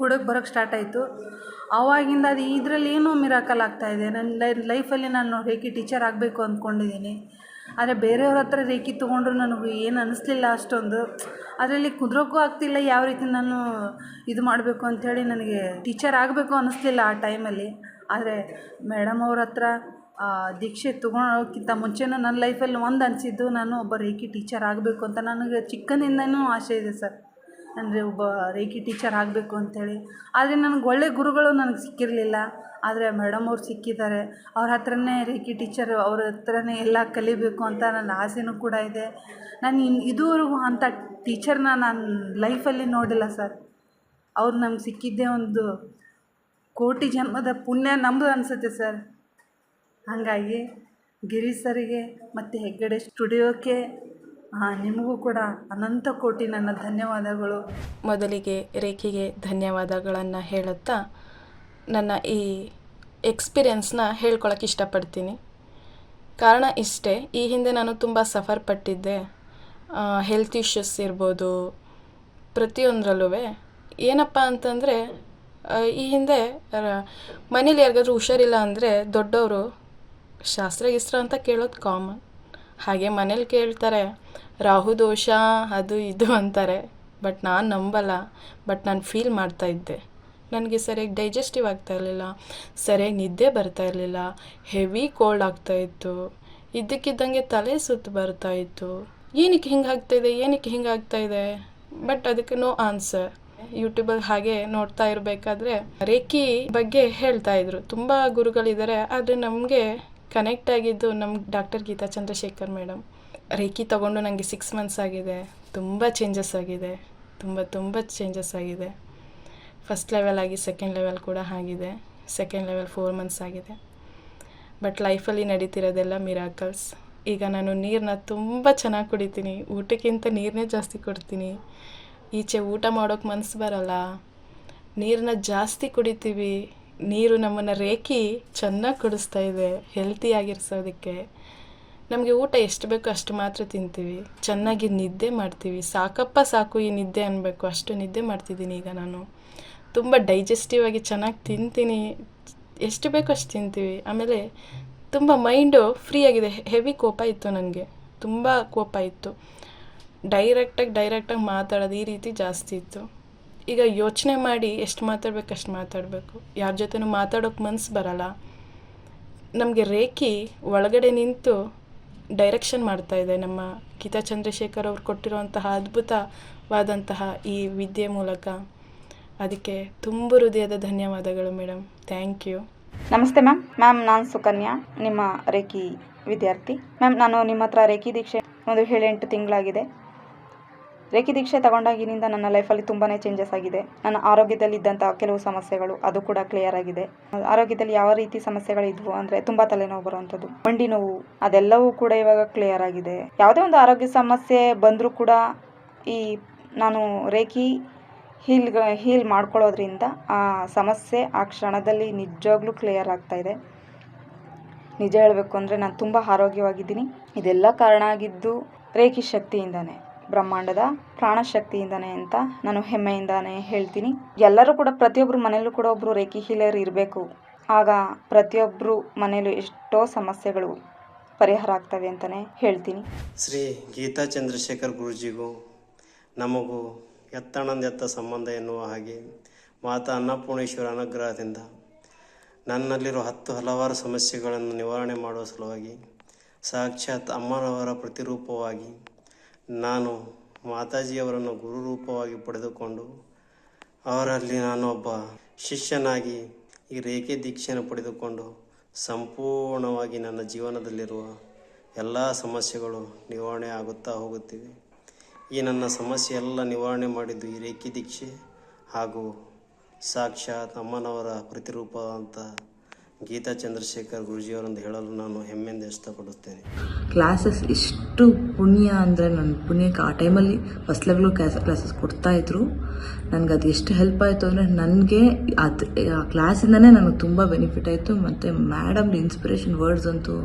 ಕೊಡೋಕ್ಕೆ ಬರೋಕ್ಕೆ ಸ್ಟಾರ್ಟ್ ಆಯಿತು. ಆವಾಗಿಂದ ಅದು ಇದರಲ್ಲಿ ಏನೋ ಮಿರಾಕಲ್ ಆಗ್ತಾಯಿದೆ ನನ್ನ ಲೈಫಲ್ಲಿ ನಾನು ರೇಖಿ ಟೀಚರ್ ಆಗಬೇಕು ಅಂದ್ಕೊಂಡಿದ್ದೀನಿ ಆದರೆ ಬೇರೆಯವ್ರ ಹತ್ರ ರೇಖಿ ತೊಗೊಂಡ್ರು ನನಗೆ ಏನು ಅನ್ನಿಸ್ಲಿಲ್ಲ ಅಷ್ಟೊಂದು. ಅದರಲ್ಲಿ ಕುದ್ರೋಕ್ಕೂ ಆಗ್ತಿಲ್ಲ ಯಾವ ರೀತಿ ನಾನು ಇದು ಮಾಡಬೇಕು ಅಂಥೇಳಿ ನನಗೆ ಟೀಚರ್ ಆಗಬೇಕು ಅನ್ನಿಸ್ಲಿಲ್ಲ ಆ ಟೈಮಲ್ಲಿ ಆದರೆ ಮೇಡಮ್ ಅವ್ರ ಹತ್ರ ದೀಕ್ಷೆ ತೊಗೊಳೋಕ್ಕಿಂತ ಮುಂಚೆನೂ ನನ್ನ ಲೈಫಲ್ಲಿ ಒಂದು ಅನಿಸಿದ್ದು, ನಾನು ಒಬ್ಬ ರೇಖಿ ಟೀಚರ್ ಆಗಬೇಕು ಅಂತ ನನಗೆ ಚಿಕ್ಕಂದಿಂದನೂ ಆಸೆ ಇದೆ ಸರ್. ಅಂದರೆ ಒಬ್ಬ ರೇಖಿ ಟೀಚರ್ ಆಗಬೇಕು ಅಂಥೇಳಿ ಆದರೆ ನನಗೆ ಒಳ್ಳೆ ಗುರುಗಳು ನನಗೆ ಸಿಕ್ಕಿರಲಿಲ್ಲ. ಆದರೆ ಮೇಡಮ್ ಅವ್ರು ಸಿಕ್ಕಿದ್ದಾರೆ ಅವ್ರ ಹತ್ರನೇ ರೇಖಿ ಟೀಚರ್ ಅವ್ರ ಹತ್ರನೇ ಎಲ್ಲ ಕಲಿಬೇಕು ಅಂತ ನನ್ನ ಆಸೆನೂ ಕೂಡ ಇದೆ. ನಾನು ಇನ್ ಇದುವರೆಗೂ ಅಂಥ ಟೀಚರ್ನ ನಾನು ಲೈಫಲ್ಲಿ ನೋಡಿಲ್ಲ ಸರ್ ಅವ್ರು ನಮ್ಗೆ ಸಿಕ್ಕಿದ್ದೇ ಒಂದು ಕೋಟಿ ಜನ್ಮದ ಪುಣ್ಯ ನಮ್ಮದು ಅನಿಸುತ್ತೆ ಸರ್ ಹಾಗಾಗಿ ಗಿರೀಶ್ ಸರಿಗೆ ಮತ್ತು ಹೆಗ್ಗಡೆ ಸ್ಟುಡಿಯೋಕ್ಕೆ ನಿಮಗೂ ಕೂಡ ಅನಂತ ಕೋಟಿ ನನ್ನ ಧನ್ಯವಾದಗಳು. ಮೊದಲಿಗೆ ರೇಖೆಗೆ ಧನ್ಯವಾದಗಳನ್ನು ಹೇಳುತ್ತಾ, ನನ್ನ ಈ ಎಕ್ಸ್ಪೀರಿಯನ್ಸ್ನ ಹೇಳ್ಕೊಳಕ್ಕೆ ಇಷ್ಟಪಡ್ತೀನಿ. ಕಾರಣ ಇಷ್ಟೇ, ಈ ಹಿಂದೆ ನಾನು ತುಂಬ ಸಫರ್ ಪಟ್ಟಿದ್ದೆ. ಹೆಲ್ತ್ ಇಶ್ಯೂಸ್ ಇರ್ಬೋದು ಪ್ರತಿಯೊಂದರಲ್ಲೂ ಏನಪ್ಪ ಅಂತಂದರೆ ಈ ಹಿಂದೆ ಮನೇಲಿ ಯಾರಿಗಾದ್ರೂ ಹುಷಾರಿಲ್ಲ ಅಂದರೆ ದೊಡ್ಡವರು ಶಾಸ್ತ್ರ ಅಂತ ಕೇಳೋದು ಕಾಮನ್ ಹಾಗೆ ಮನೇಲಿ ಕೇಳ್ತಾರೆ, ರಾಹು ದೋಷ, ಅದು ಇದು ಅಂತಾರೆ. ಬಟ್ ನಾನು ನಂಬಲ್ಲ. ಬಟ್ ನಾನು ಫೀಲ್ ಮಾಡ್ತಾ ಇದ್ದೆ. ನನಗೆ ಸರಿಯಾಗಿ ಡೈಜೆಸ್ಟಿವ್ ಆಗ್ತಾ ಇರಲಿಲ್ಲ. ಸರಿಯಾಗಿ ನಿದ್ದೆ ಬರ್ತಾ ಇರಲಿಲ್ಲ. ಹೆವಿ ಕೋಲ್ಡ್ ಆಗ್ತಾ ಇತ್ತು. ಇದ್ದಕ್ಕಿದ್ದಂಗೆ ತಲೆ ಸುತ್ತು ಬರ್ತಾ ಇತ್ತು. ಏನಕ್ಕೆ ಹಿಂಗೆ ಆಗ್ತಾಯಿದೆ ಏನಕ್ಕೆ ಹಿಂಗೆ ಆಗ್ತಾ ಇದೆ? ಬಟ್ ಅದಕ್ಕೆ ನೋ ಆನ್ಸರ್. ಯೂಟ್ಯೂಬಲ್ಲಿ ಹಾಗೆ ನೋಡ್ತಾ ಇರಬೇಕಾದ್ರೆ ರೇಖಿ ಬಗ್ಗೆ ಹೇಳ್ತಾ ಇದ್ರು. ತುಂಬ ಗುರುಗಳಿದ್ದಾರೆ. ಆದರೆ ನಮಗೆ ಕನೆಕ್ಟ್ ಆಗಿದ್ದು ನಮ್ಮ doctor Geetha Chandrashekar madam. Reiki ತಗೊಂಡು ನನಗೆ ಸಿಕ್ಸ್ ಮಂತ್ಸ್ ಆಗಿದೆ. ತುಂಬ ಚೇಂಜಸ್ ಆಗಿದೆ. ತುಂಬ ತುಂಬ ಚೇಂಜಸ್ ಆಗಿದೆ. ಫಸ್ಟ್ ಲೆವೆಲ್ ಆಗಿ ಸೆಕೆಂಡ್ ಲೆವೆಲ್ ಕೂಡ ಆಗಿದೆ. ಸೆಕೆಂಡ್ ಲೆವೆಲ್ ಫೋರ್ ಮಂತ್ಸ್ ಆಗಿದೆ. ಬಟ್ ಲೈಫಲ್ಲಿ ನಡೀತಿರೋದೆಲ್ಲ ಮಿರಾಕಲ್ಸ್ ಈಗ ನಾನು ನೀರನ್ನ ತುಂಬ ಚೆನ್ನಾಗಿ ಕುಡಿತೀನಿ. ಊಟಕ್ಕಿಂತ ನೀರನ್ನೇ ಜಾಸ್ತಿ ಕೊಡ್ತೀನಿ. ಈಚೆ ಊಟ ಮಾಡೋಕ್ಕೆ ಮನಸ್ಸು ಬರಲ್ಲ. ನೀರನ್ನ ಜಾಸ್ತಿ ಕುಡಿತೀವಿ. ನೀರು ನಮ್ಮನ್ನು ರೇಖಿ ಚೆನ್ನಾಗಿ ಕುಡಿಸ್ತಾ ಇದೆ ಹೆಲ್ತಿಯಾಗಿರ್ಸೋದಕ್ಕೆ ನಮಗೆ ಊಟ ಎಷ್ಟು ಬೇಕೋ ಅಷ್ಟು ಮಾತ್ರ ತಿಂತೀವಿ. ಚೆನ್ನಾಗಿ ನಿದ್ದೆ ಮಾಡ್ತೀವಿ. ಸಾಕಪ್ಪ ಸಾಕು ಈ ನಿದ್ದೆ ಅನ್ನಬೇಕು ಅಷ್ಟು ನಿದ್ದೆ ಮಾಡ್ತಿದ್ದೀನಿ ಈಗ ನಾನು. ತುಂಬ ಡೈಜೆಸ್ಟಿವ್ ಆಗಿ ಚೆನ್ನಾಗಿ ತಿಂತೀನಿ. ಎಷ್ಟು ಬೇಕೋ ಅಷ್ಟು ತಿಂತೀವಿ. ಆಮೇಲೆ ತುಂಬ ಮೈಂಡು ಫ್ರೀ ಆಗಿದೆ. ಹೆವಿ ಕೋಪ ಇತ್ತು ನನಗೆ. ತುಂಬ ಕೋಪ ಇತ್ತು. ಡೈರೆಕ್ಟಾಗಿ ಡೈರೆಕ್ಟಾಗಿ ಮಾತಾಡೋದು ಈ ರೀತಿ ಜಾಸ್ತಿ ಇತ್ತು. ಈಗ ಯೋಚನೆ ಮಾಡಿ ಎಷ್ಟು ಮಾತಾಡ್ಬೇಕು, ಅಷ್ಟು ಮಾತಾಡಬೇಕು. ಯಾರ ಜೊತೆನೂ ಮಾತಾಡೋಕೆ ಮನಸ್ಸು ಬರಲ್ಲ. ನಮಗೆ ರೇಖಿ ಒಳಗಡೆ ನಿಂತು ಡೈರೆಕ್ಷನ್ ಮಾಡ್ತಾ ಇದೆ. ನಮ್ಮ ಗೀತಾ ಚಂದ್ರಶೇಖರ್ ಅವರು ಕೊಟ್ಟಿರುವಂತಹ ಅದ್ಭುತವಾದಂತಹ ಈ ವಿದ್ಯೆ ಮೂಲಕ. ಅದಕ್ಕೆ ತುಂಬ ಹೃದಯದ ಧನ್ಯವಾದಗಳು ಮೇಡಮ್ ಥ್ಯಾಂಕ್ ಯು. ನಮಸ್ತೆ ಮ್ಯಾಮ್. ಮ್ಯಾಮ್, ನಾನು ಸುಕನ್ಯಾ, ನಿಮ್ಮ ರೇಖಿ ವಿದ್ಯಾರ್ಥಿ. ಮ್ಯಾಮ್, ನಾನು ನಿಮ್ಮ ಹತ್ರ ರೇಖಿ ದೀಕ್ಷೆ ಒಂದು ಏಳೆಂಟು ತಿಂಗಳಾಗಿದೆ. ರೇಖಿ ದೀಕ್ಷೆ ತಗೊಂಡಾಗಿನಿಂದ ನನ್ನ ಲೈಫಲ್ಲಿ ತುಂಬಾ ಚೇಂಜಸ್ ಆಗಿದೆ. ನನ್ನ ಆರೋಗ್ಯದಲ್ಲಿದ್ದಂಥ ಕೆಲವು ಸಮಸ್ಯೆಗಳು ಅದು ಕೂಡ ಕ್ಲಿಯರ್ ಆಗಿದೆ. ಆರೋಗ್ಯದಲ್ಲಿ ಯಾವ ರೀತಿ ಸಮಸ್ಯೆಗಳಿದ್ವು ಅಂದರೆ ತುಂಬ ತಲೆನೋವು ಬರುವಂಥದ್ದು. ಮಂಡಿ ನೋವು, ಅದೆಲ್ಲವೂ ಕೂಡ ಇವಾಗ ಕ್ಲಿಯರ್ ಆಗಿದೆ. ಯಾವುದೇ ಒಂದು ಆರೋಗ್ಯ ಸಮಸ್ಯೆ ಬಂದರೂ ಕೂಡ ಈ ನಾನು ರೇಖಿ ಹೀಲ್ ಹೀಲ್ ಮಾಡ್ಕೊಳ್ಳೋದ್ರಿಂದ ಆ ಸಮಸ್ಯೆ ಆ ಕ್ಷಣದಲ್ಲಿ ನಿಜವಾಗ್ಲೂ ಕ್ಲಿಯರ್ ಆಗ್ತಾ ಇದೆ. ನಿಜ ಹೇಳಬೇಕು ಅಂದರೆ ನಾನು ತುಂಬ ಆರೋಗ್ಯವಾಗಿದ್ದೀನಿ. ಇದೆಲ್ಲ ಕಾರಣ ಆಗಿದ್ದು ರೇಖಿ ಶಕ್ತಿಯಿಂದಾನೆ. ಬ್ರಹ್ಮಾಂಡದ ಪ್ರಾಣಶಕ್ತಿಯಿಂದಾನೆ ಅಂತ ನಾನು ಹೆಮ್ಮೆಯಿಂದಾನೆ ಹೇಳ್ತೀನಿ. ಎಲ್ಲರೂ ಕೂಡ ಪ್ರತಿಯೊಬ್ಬರು ಮನೆಯಲ್ಲೂ ಕೂಡ ಒಬ್ಬರು ರೇಖಿ ಹೀಲರ್ ಇರಬೇಕು. ಆಗ ಪ್ರತಿಯೊಬ್ಬರು ಮನೆಯಲ್ಲೂ ಎಷ್ಟೋ ಸಮಸ್ಯೆಗಳು ಪರಿಹಾರ ಆಗ್ತವೆ ಅಂತಲೇ ಹೇಳ್ತೀನಿ. ಶ್ರೀ ಗೀತಾ ಚಂದ್ರಶೇಖರ್ ಗುರುಜಿಗೂ ನಮಗೂ ಎತ್ತಣಂದೆತ್ತ ಸಂಬಂಧ ಎನ್ನುವ ಹಾಗೆ ಮಾತಾ ಅನ್ನಪೂರ್ಣೇಶ್ವರ ಅನುಗ್ರಹದಿಂದ ನನ್ನಲ್ಲಿರೋ ಹತ್ತು ಹಲವಾರು ಸಮಸ್ಯೆಗಳನ್ನು ನಿವಾರಣೆ ಮಾಡುವ ಸಲುವಾಗಿ ಸಾಕ್ಷಾತ್ ಅಮ್ಮನವರ ಪ್ರತಿರೂಪವಾಗಿ ನಾನು ಮಾತಾಜಿಯವರನ್ನು ಗುರು ರೂಪವಾಗಿ ಪಡೆದುಕೊಂಡು ಅವರಲ್ಲಿ ನಾನು ಒಬ್ಬ ಶಿಷ್ಯನಾಗಿ ಈ ರೇಖೆ ದೀಕ್ಷೆಯನ್ನು ಪಡೆದುಕೊಂಡು ಸಂಪೂರ್ಣವಾಗಿ ನನ್ನ ಜೀವನದಲ್ಲಿರುವ ಎಲ್ಲ ಸಮಸ್ಯೆಗಳು ನಿವಾರಣೆ ಆಗುತ್ತಾ ಹೋಗುತ್ತಿವೆ. ಈ ನನ್ನ ಸಮಸ್ಯೆ ಎಲ್ಲ ನಿವಾರಣೆ ಮಾಡಿದ್ದು ಈ ರೇಖೆ ದೀಕ್ಷೆ ಹಾಗೂ ಸಾಕ್ಷಾತ್ ಅಮ್ಮನವರ ಪ್ರತಿರೂಪ ಅಂತ ಗೀತಾ ಚಂದ್ರಶೇಖರ್ ಗುರುಜಿಯವರೊಂದು ಹೇಳಲು ನಾನು ಹೆಮ್ಮೆಯಿಂದ ಇಷ್ಟಪಡುತ್ತೇನೆ. ಕ್ಲಾಸಸ್ ಎಷ್ಟು ಪುಣ್ಯ ಅಂದರೆ ನನ್ನ ಪುಣ್ಯಕ್ಕೆ ಆ ಟೈಮಲ್ಲಿ ಕ್ಯಾಸ ಕ್ಲಾಸ್ ಕ್ಲಾಸಸ್ ಕೊಡ್ತಾಯಿದ್ರು ನನಗೆ ಅದು ಎಷ್ಟು ಹೆಲ್ಪ್ ಆಯಿತು ಅಂದರೆ ನನಗೆ ಅದು, ಆ ಕ್ಲಾಸಿಂದನೇ ನನಗೆ ತುಂಬ ಬೆನಿಫಿಟ್ ಆಯಿತು. ಮತ್ತು ಮೇಡಮ್ ಇನ್ಸ್ಪಿರೇಷನ್ ವರ್ಡ್ಸ್ ಅಂತೂ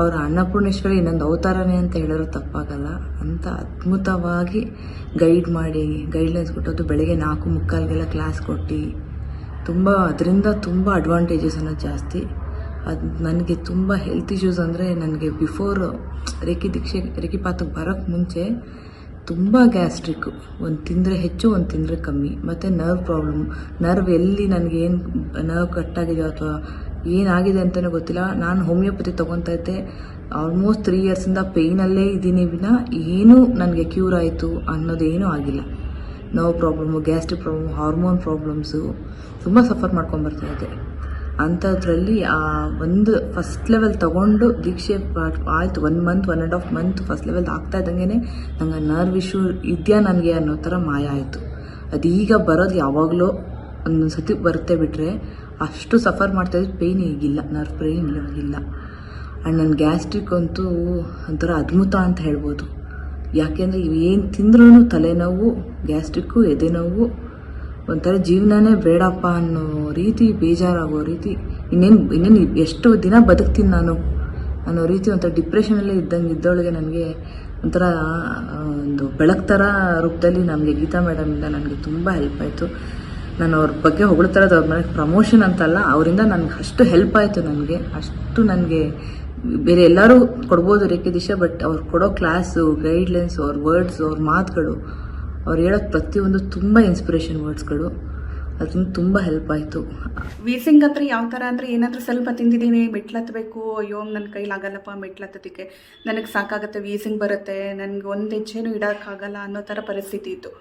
ಅವರ ಅನ್ನಪೂರ್ಣೇಶ್ವರಿ ಇನ್ನೊಂದು ಅವತಾರನೇ ಅಂತ ಹೇಳಿದ್ರು ತಪ್ಪಾಗಲ್ಲ. ಅಂತ ಅದ್ಭುತವಾಗಿ ಗೈಡ್ ಮಾಡಿ ಗೈಡ್ಲೈನ್ಸ್ ಕೊಟ್ಟದ್ದು ಬೆಳಗ್ಗೆ ನಾಲ್ಕು ಮುಕ್ಕಾಲ್ಗೆಲ್ಲ ಕ್ಲಾಸ್ ಕೊಟ್ಟು ತುಂಬ ಅದರಿಂದ ತುಂಬ ಅಡ್ವಾಂಟೇಜಸ್ ಅನ್ನೋದು ಜಾಸ್ತಿ. ಅದು ನನಗೆ ತುಂಬ ಹೆಲ್ತ್ ಇಶ್ಯೂಸ್ ಅಂದರೆ ನನಗೆ ಬಿಫೋರ್ ರೇಖಿ ದೀಕ್ಷೆ, ರೇಖಿ ಪಾತಕ್ಕೆ ಬರೋಕ್ಕೆ ಮುಂಚೆ ತುಂಬ ಗ್ಯಾಸ್ಟ್ರಿಕ್ಕು ಒಂದು ತಿಂದರೆ ಹೆಚ್ಚು, ಒಂದು ತಿಂದರೆ ಕಮ್ಮಿ. ಮತ್ತು ನರ್ವ್ ಪ್ರಾಬ್ಲಮ್ ನರ್ವ್ ಎಲ್ಲಿ ನನಗೆ ಏನು ನರ್ವ್ ಕಟ್ಟಾಗಿದೆಯೋ ಅಥವಾ ಏನಾಗಿದೆ ಅಂತಲೇ ಗೊತ್ತಿಲ್ಲ. ನಾನು ಹೋಮಿಯೋಪತಿ ತೊಗೊತಾ ಇದ್ದೆ ಆಲ್ಮೋಸ್ಟ್ ತ್ರೀ ಇಯರ್ಸಿಂದ ಪೇಯ್ನಲ್ಲೇ ಇದ್ದೀನಿ ವಿನ ಏನೂ ನನಗೆ ಕ್ಯೂರ್ ಆಯಿತು ಅನ್ನೋದೇನೂ ಆಗಿಲ್ಲ. ನೋವು problem gastric problem, hormone problems ತುಂಬ ಸಫರ್ ಮಾಡ್ಕೊಂಡು ಬರ್ತಾ ಇದ್ದೆ ಅಂಥದ್ರಲ್ಲಿ ಆ ಒಂದು ಫಸ್ಟ್ ಲೆವೆಲ್ ತೊಗೊಂಡು ದೀಕ್ಷೆ ಆಯಿತು, one month, one and half month first level ಆಗ್ತಾ ಇದ್ದಂಗೆ ನಂಗೆ ನರ್ವ್ ಇಶ್ಯೂ ಇದೆಯಾ ನನಗೆ ಅನ್ನೋ ಥರ ಮಾಯ ಆಯಿತು. ಅದೀಗ ಬರೋದು ಯಾವಾಗಲೂ ಒಂದೊಂದು ಸತಿ ಬರುತ್ತೆ ಬಿಟ್ಟರೆ ಅಷ್ಟು ಸಫರ್ ಮಾಡ್ತಾಯಿದ್ದು ಪೇಯ್ನ್ ಈಗಿಲ್ಲ, ನರ್ವ್ ಪೇಯ್ನ್ ಇಲ್ಲ ಆ್ಯಂಡ್ ನನ್ನ ಗ್ಯಾಸ್ಟ್ರಿಕ್ ಅಂತೂ ಒಂಥರ ಅದ್ಭುತ ಅಂತ ಹೇಳ್ಬೋದು. ಯಾಕೆಂದರೆ ಏನು ತಿಂದ್ರೂ ತಲೆನೋವು, ಗ್ಯಾಸ್ಟ್ರಿಕ್ಕು, ಎದೆನೋವು, ಒಂಥರ ಜೀವನನೇ ಬೇಡಪ್ಪ ಅನ್ನೋ ರೀತಿ, ಬೇಜಾರಾಗೋ ರೀತಿ, ಇನ್ನೇನು ಇನ್ನೇನು ಎಷ್ಟು ದಿನ ಬದುಕ್ತೀನಿ ನಾನು ಅನ್ನೋ ರೀತಿ ಒಂಥರ ಡಿಪ್ರೆಷನಲ್ಲೇ ಇದ್ದಂಗೆ ಇದ್ದೊಳಗೆ ನನಗೆ ಒಂಥರ ಒಂದು ಬೆಳಕು ಥರ ರೂಪದಲ್ಲಿ ನಮಗೆ ಗೀತಾ ಮೇಡಮಿಂದ ನನಗೆ ತುಂಬ ಹೆಲ್ಪ್ ಆಯಿತು. ನಾನು ಅವ್ರ ಬಗ್ಗೆ ಹೊಗಳ್ತಾರದು ಅವ್ರ ಮನೆಗೆ ಪ್ರಮೋಷನ್ ಅಂತಲ್ಲ, ಅವರಿಂದ ನನಗೆ ಅಷ್ಟು ಹೆಲ್ಪ್ ಆಯಿತು ನನಗೆ. ಅಷ್ಟು ನನಗೆ ಬೇರೆ ಎಲ್ಲರೂ ಕೊಡ್ಬೋದು ರೇಖೆ ದಿಶೆ ಬಟ್ ಅವ್ರು ಕೊಡೋ ಕ್ಲಾಸು ಗೈಡ್ಲೈನ್ಸ್ ಅವ್ರ ವರ್ಡ್ಸ್ ಅವ್ರ ಮಾತುಗಳು, ಅವ್ರು ಹೇಳೋದು ಪ್ರತಿಯೊಂದು ತುಂಬ ಇನ್ಸ್ಪಿರೇಷನ್ ವರ್ಡ್ಸ್ಗಳು ಅದನ್ನು ತುಂಬ ಹೆಲ್ಪ್ ಆಯಿತು. ವೀಸಿಂಗ್ ಹತ್ರ ಯಾವ ಥರ ಅಂದರೆ ಏನಾದರೂ ಸ್ವಲ್ಪ ತಿಂದಿದ್ದೀನಿ ಮೆಟ್ಲತ್ತಬೇಕು ಅಯ್ಯೋ ನನ್ನ ಕೈಲಾಗಲ್ಲಪ್ಪ ಮೆಟ್ಲತ್ತೋದಕ್ಕೆ. ನನಗೆ ಸಾಕಾಗುತ್ತೆ ವೀಸಿಂಗ್ ಬರುತ್ತೆ, ನನಗೆ ಒಂದು ಹೆಜ್ಜೆನೂ ಇಡೋಕ್ಕಾಗಲ್ಲ ಅನ್ನೋ ಥರ ಪರಿಸ್ಥಿತಿ ಇತ್ತು.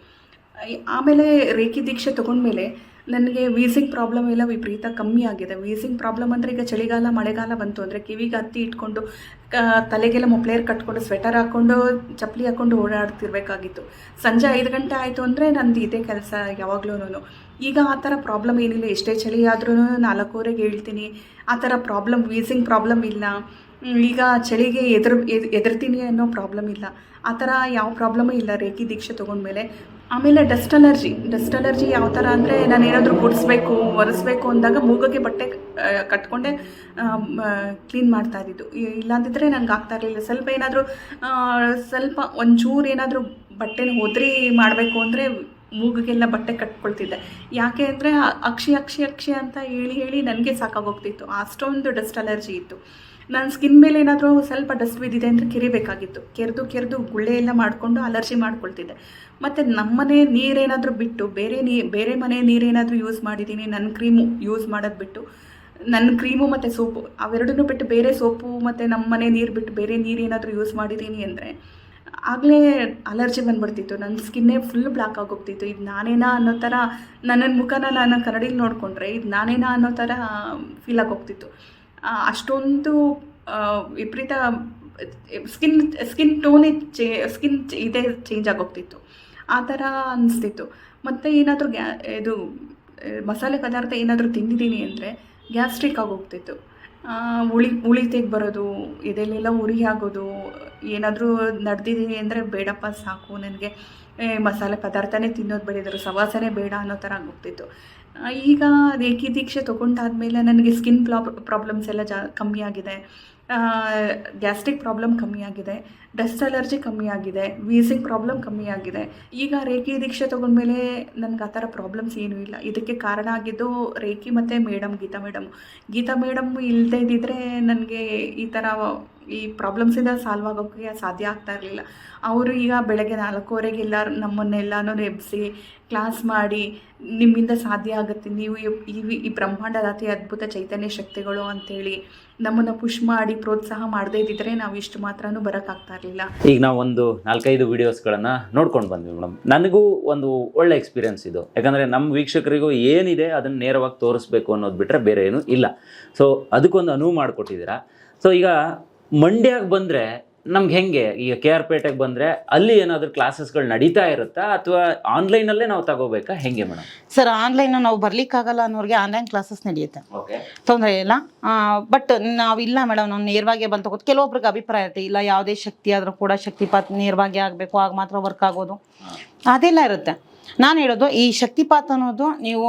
ಆಮೇಲೆ ರೇಖಿ ದೀಕ್ಷೆ ತೊಗೊಂಡ್ಮೇಲೆ ನನಗೆ ವೀಸಿಂಗ್ ಪ್ರಾಬ್ಲಮ್ ಎಲ್ಲ ವಿಪರೀತ ಕಮ್ಮಿ ಆಗಿದೆ. ವೀಸಿಂಗ್ ಪ್ರಾಬ್ಲಮ್ ಅಂದರೆ ಈಗ ಚಳಿಗಾಲ, ಮಳೆಗಾಲ ಬಂತು ಅಂದರೆ ಕಿವಿಗೆ ಹತ್ತಿ ಇಟ್ಕೊಂಡು ತಲೆಗೆಲ್ಲ ಮೊಪ್ಲೇರ್ ಕಟ್ಕೊಂಡು ಸ್ವೆಟರ್ ಹಾಕ್ಕೊಂಡು ಚಪ್ಪಲಿ ಹಾಕ್ಕೊಂಡು ಓಡಾಡ್ತಿರ್ಬೇಕಾಗಿತ್ತು. ಸಂಜೆ ಐದು ಗಂಟೆ ಆಯಿತು ಅಂದರೆ ನಂದು ಇದೇ ಕೆಲಸ ಯಾವಾಗ್ಲೂ ಈಗ ಆ ಥರ ಪ್ರಾಬ್ಲಮ್ ಏನಿಲ್ಲ. ಎಷ್ಟೇ ಚಳಿ ಆದ್ರೂ ನಾಲ್ಕೂವರೆಗೆ ಹೇಳ್ತೀನಿ. ಆ ಥರ ಪ್ರಾಬ್ಲಮ್, ವೀಸಿಂಗ್ ಪ್ರಾಬ್ಲಮ್ ಇಲ್ಲ. ಈಗ ಚಳಿಗೆ ಎದುರು ಎದುರ್ತೀನಿ ಅನ್ನೋ ಪ್ರಾಬ್ಲಮ್ ಇಲ್ಲ. ಆ ಥರ ಯಾವ ಪ್ರಾಬ್ಲಮೂ ಇಲ್ಲ. ರೇಖಿ ದೀಕ್ಷೆ ತೊಗೊಂಡ್ಮೇಲೆ ಆಮೇಲೆ ಡಸ್ಟ್ ಅಲರ್ಜಿ. ಡಸ್ಟ್ ಅಲರ್ಜಿ ಯಾವ ಥರ ಅಂದರೆ ನಾನು ಏನಾದರೂ ಗುಡಿಸ್ಬೇಕು ಒರೆಸ್ಬೇಕು ಅಂದಾಗ ಮೂಗಕ್ಕೆ ಬಟ್ಟೆ ಕಟ್ಕೊಂಡೆ ಕ್ಲೀನ್ ಮಾಡ್ತಾ ಇದ್ದಿದ್ದು. ಇಲ್ಲಾಂದಿದ್ದರೆ ನನಗೆ ಆಗ್ತಾ ಇರಲಿಲ್ಲ. ಸ್ವಲ್ಪ ಏನಾದರೂ ಸ್ವಲ್ಪ ಒಂಚೂರು ಏನಾದರೂ ಬಟ್ಟೆನ ಒದ್ರಿ ಮಾಡಬೇಕು ಅಂದರೆ ಮೂಗಿಗೆಲ್ಲ ಬಟ್ಟೆ ಕಟ್ಕೊಳ್ತಿದ್ದೆ. ಯಾಕೆ ಅಂದರೆ ಅಕ್ಷಿ ಅಕ್ಷಿ ಅಕ್ಷಿ ಅಂತ ಹೇಳಿ ಹೇಳಿ ನನಗೆ ಸಾಕಾಗೋಗ್ತಿತ್ತು ಅಷ್ಟೊಂದು ಡಸ್ಟ್ ಅಲರ್ಜಿ ಇತ್ತು. ನನ್ನ ಸ್ಕಿನ್ ಮೇಲೆ ಏನಾದರೂ ಸ್ವಲ್ಪ ಡಸ್ಟ್ ಬಿದ್ದಿದೆ ಅಂದರೆ ಕೆರಿಬೇಕಾಗಿತ್ತು. ಕೆರೆದು ಕೆರೆದು ಗುಳ್ಳೆ ಎಲ್ಲ ಮಾಡಿಕೊಂಡು ಅಲರ್ಜಿ ಮಾಡ್ಕೊಳ್ತಿದ್ದೆ. ಮತ್ತು ನಮ್ಮನೆ ನೀರೇನಾದರೂ ಬಿಟ್ಟು, ಬೇರೆ ನೀ, ಬೇರೆ ಮನೆ ನೀರೇನಾದರೂ ಯೂಸ್ ಮಾಡಿದ್ದೀನಿ ನನ್ನ ಕ್ರೀಮು ಯೂಸ್ ಮಾಡೋದು ಬಿಟ್ಟು ನನ್ನ ಕ್ರೀಮು ಮತ್ತು ಸೋಪು, ಅವೆರಡನ್ನೂ ಬಿಟ್ಟು ಬೇರೆ ಸೋಪು ಮತ್ತು ನಮ್ಮ ಮನೆ ನೀರು ಬಿಟ್ಟು ಬೇರೆ ನೀರೇನಾದರೂ ಯೂಸ್ ಮಾಡಿದ್ದೀನಿ ಅಂದರೆ ಆಗಲೇ ಅಲರ್ಜಿ ಬಂದ್ಬಿಡ್ತಿತ್ತು. ನನ್ನ ಸ್ಕಿನ್ನೇ ಫುಲ್ ಬ್ಲ್ಯಾಕ್ ಆಗೋಗ್ತಿತ್ತು. ಇದು ನಾನೇನಾ ಅನ್ನೋ ಥರ ನನ್ನ ಮುಖನ ನಾನು ಕನ್ನಡಿಲಿ ನೋಡಿಕೊಂಡ್ರೆ ಇದು ನಾನೇನಾ ಅನ್ನೋ ಥರ ಫೀಲ್ ಆಗೋಗ್ತಿತ್ತು. ಅಷ್ಟೊಂದು ವಿಪರೀತ, ಸ್ಕಿನ್ ಸ್ಕಿನ್ ಟೋನೇ ಚೇ, ಸ್ಕಿನ್ ಇದೇ, ಚೇಂಜ್ ಆಗೋಗ್ತಿತ್ತು. ಆ ಥರ ಅನಿಸ್ತಿತ್ತು. ಮತ್ತು ಏನಾದರೂ ಗ್ಯಾ, ಇದು ಮಸಾಲೆ ಪದಾರ್ಥ ಏನಾದರೂ ತಿಂದಿದ್ದೀನಿ ಅಂದರೆ ಗ್ಯಾಸ್ಟ್ರಿಕ್ ಆಗೋಗ್ತಿತ್ತು. ಉಳಿ ಉಳಿ ತೆಗ್ ಬರೋದು, ಇದೆಲ್ಲೆಲ್ಲ ಉರಿ ಆಗೋದು, ಏನಾದರೂ ನಡೆದಿದ್ದೀನಿ ಅಂದರೆ ಬೇಡಪ್ಪ, ಸಾಕು, ನನಗೆ ಮಸಾಲೆ ಪದಾರ್ಥನೇ ತಿನ್ನೋದು ಬೇಡಿದ್ರು ಸವಾಸನೇ ಬೇಡ ಅನ್ನೋ ಥರ ಆಗೋಗ್ತಿತ್ತು. ಈಗ ರೇಖಿ ದೀಕ್ಷೆ ತೊಗೊಂಡಾದ್ಮೇಲೆ ನನಗೆ ಸ್ಕಿನ್ ಪ್ರಾಬ್ ಪ್ರಾಬ್ಲಮ್ಸ್ ಎಲ್ಲ ಜಾ ಕಮ್ಮಿ ಆಗಿದೆ. ಗ್ಯಾಸ್ಟ್ರಿಕ್ ಪ್ರಾಬ್ಲಮ್ ಕಮ್ಮಿ ಆಗಿದೆ. ಡಸ್ಟ್ ಅಲರ್ಜಿ ಕಮ್ಮಿ ಆಗಿದೆ. ವೀಸಿಂಗ್ ಪ್ರಾಬ್ಲಮ್ ಕಮ್ಮಿ ಆಗಿದೆ. ಈಗ ರೇಖಿ ದೀಕ್ಷೆ ತೊಗೊಂಡ್ಮೇಲೆ ನನಗೆ ಆ ಥರ ಪ್ರಾಬ್ಲಮ್ಸ್ ಏನೂ ಇಲ್ಲ. ಇದಕ್ಕೆ ಕಾರಣ ಆಗಿದ್ದು ರೇಖಿ ಮತ್ತು madam Geetha madam Geetha madam ಇಲ್ಲದೇ ಇದ್ದಿದ್ರೆ ನನಗೆ ಈ ಥರ ಈ ಪ್ರಾಬ್ಲಮ್ಸಿಂದ ಸಾಲ್ವ್ ಆಗೋಕ್ಕೆ ಸಾಧ್ಯ ಆಗ್ತಾ ಇರಲಿಲ್ಲ. ಅವರು ಈಗ ಬೆಳಗ್ಗೆ ನಾಲ್ಕೂವರೆಗೆ ಎಲ್ಲರೂ ನಮ್ಮನ್ನೆಲ್ಲನೂ ಎಬ್ಬಿಸಿ ಕ್ಲಾಸ್ ಮಾಡಿ, ನಿಮ್ಮಿಂದ ಸಾಧ್ಯ ಆಗುತ್ತೆ, ನೀವು ಈ- ಈ ಈ ಬ್ರಹ್ಮಾಂಡದ ಅತಿ ಅದ್ಭುತ ಚೈತನ್ಯ ಶಕ್ತಿಗಳು ಅಂತೇಳಿ ನಮ್ಮನ್ನು ಪುಷ್ ಮಾಡಿ, ಪ್ರೋತ್ಸಾಹ ಮಾಡದೇ ಇದ್ದಿದ್ರೆ ನಾವು ಇಷ್ಟು ಮಾತ್ರನೂ ಬರೋಕ್ಕಾಗ್ತಾ ಇರಲಿಲ್ಲ. ಈಗ ನಾವು ಒಂದು ನಾಲ್ಕೈದು ವಿಡಿಯೋಸ್ಗಳನ್ನು ನೋಡ್ಕೊಂಡು ಬಂದ್ವಿ ಮೇಡಮ್ ನನಗೂ ಒಂದು ಒಳ್ಳೆ ಎಕ್ಸ್ಪೀರಿಯನ್ಸ್ ಇದು. ಯಾಕಂದರೆ ನಮ್ಮ ವೀಕ್ಷಕರಿಗೂ ಏನಿದೆ ಅದನ್ನು ನೇರವಾಗಿ ತೋರಿಸ್ಬೇಕು ಅನ್ನೋದು ಬಿಟ್ಟರೆ ಬೇರೆ ಏನೂ ಇಲ್ಲ. ಸೊ ಅದಕ್ಕೊಂದು ಅನುವು ಮಾಡಿಕೊಟ್ಟಿದ್ದೀರಾ. ಸೊ ಈಗ ಮಂಡ್ಯಕ್ಕೆ ಬಂದರೆ ನಮ್ಗೆ ಹೆಂಗೆ? ಈಗ ಕೆ ಆರ್ ಪೇಟೆಗೆ ಬಂದರೆ ಅಲ್ಲಿ ಏನಾದರೂ ಕ್ಲಾಸಸ್ಗಳು ನಡೀತಾ ಇರುತ್ತಾ? ಅಥವಾ ಆನ್ಲೈನಲ್ಲೇ ನಾವು ತಗೋಬೇಕಾ? ಹೆಂಗೆ ಮೇಡಮ್ ಸರ್ ಆನ್ಲೈನ್ ನಾವು ಬರ್ಲಿಕ್ಕಾಗಲ್ಲ ಅನ್ನೋರಿಗೆ ಆನ್ಲೈನ್ ಕ್ಲಾಸಸ್ ನಡೆಯುತ್ತೆ. ತೊಂದರೆ ಇಲ್ಲ. ಬಟ್ ಇಲ್ಲ ಮೇಡಮ್ ನಾವು ನೇರವಾಗಿ ಬಂದು ತಗೋದು. ಕೆಲವೊಬ್ರಿಗೆ ಅಭಿಪ್ರಾಯ ಇರುತ್ತೆ. ಇಲ್ಲ ಯಾವುದೇ ಶಕ್ತಿ ಆದರೂ ಕೂಡ ಶಕ್ತಿಪಾತ್ ನೇರವಾಗಿ ಆಗಬೇಕು ಆಗ ಮಾತ್ರ ವರ್ಕ್ ಆಗೋದು. ಅದೆಲ್ಲ ಇರುತ್ತೆ. ನಾನು ಹೇಳೋದು, ಈ ಶಕ್ತಿಪಾತ್ ಅನ್ನೋದು ನೀವು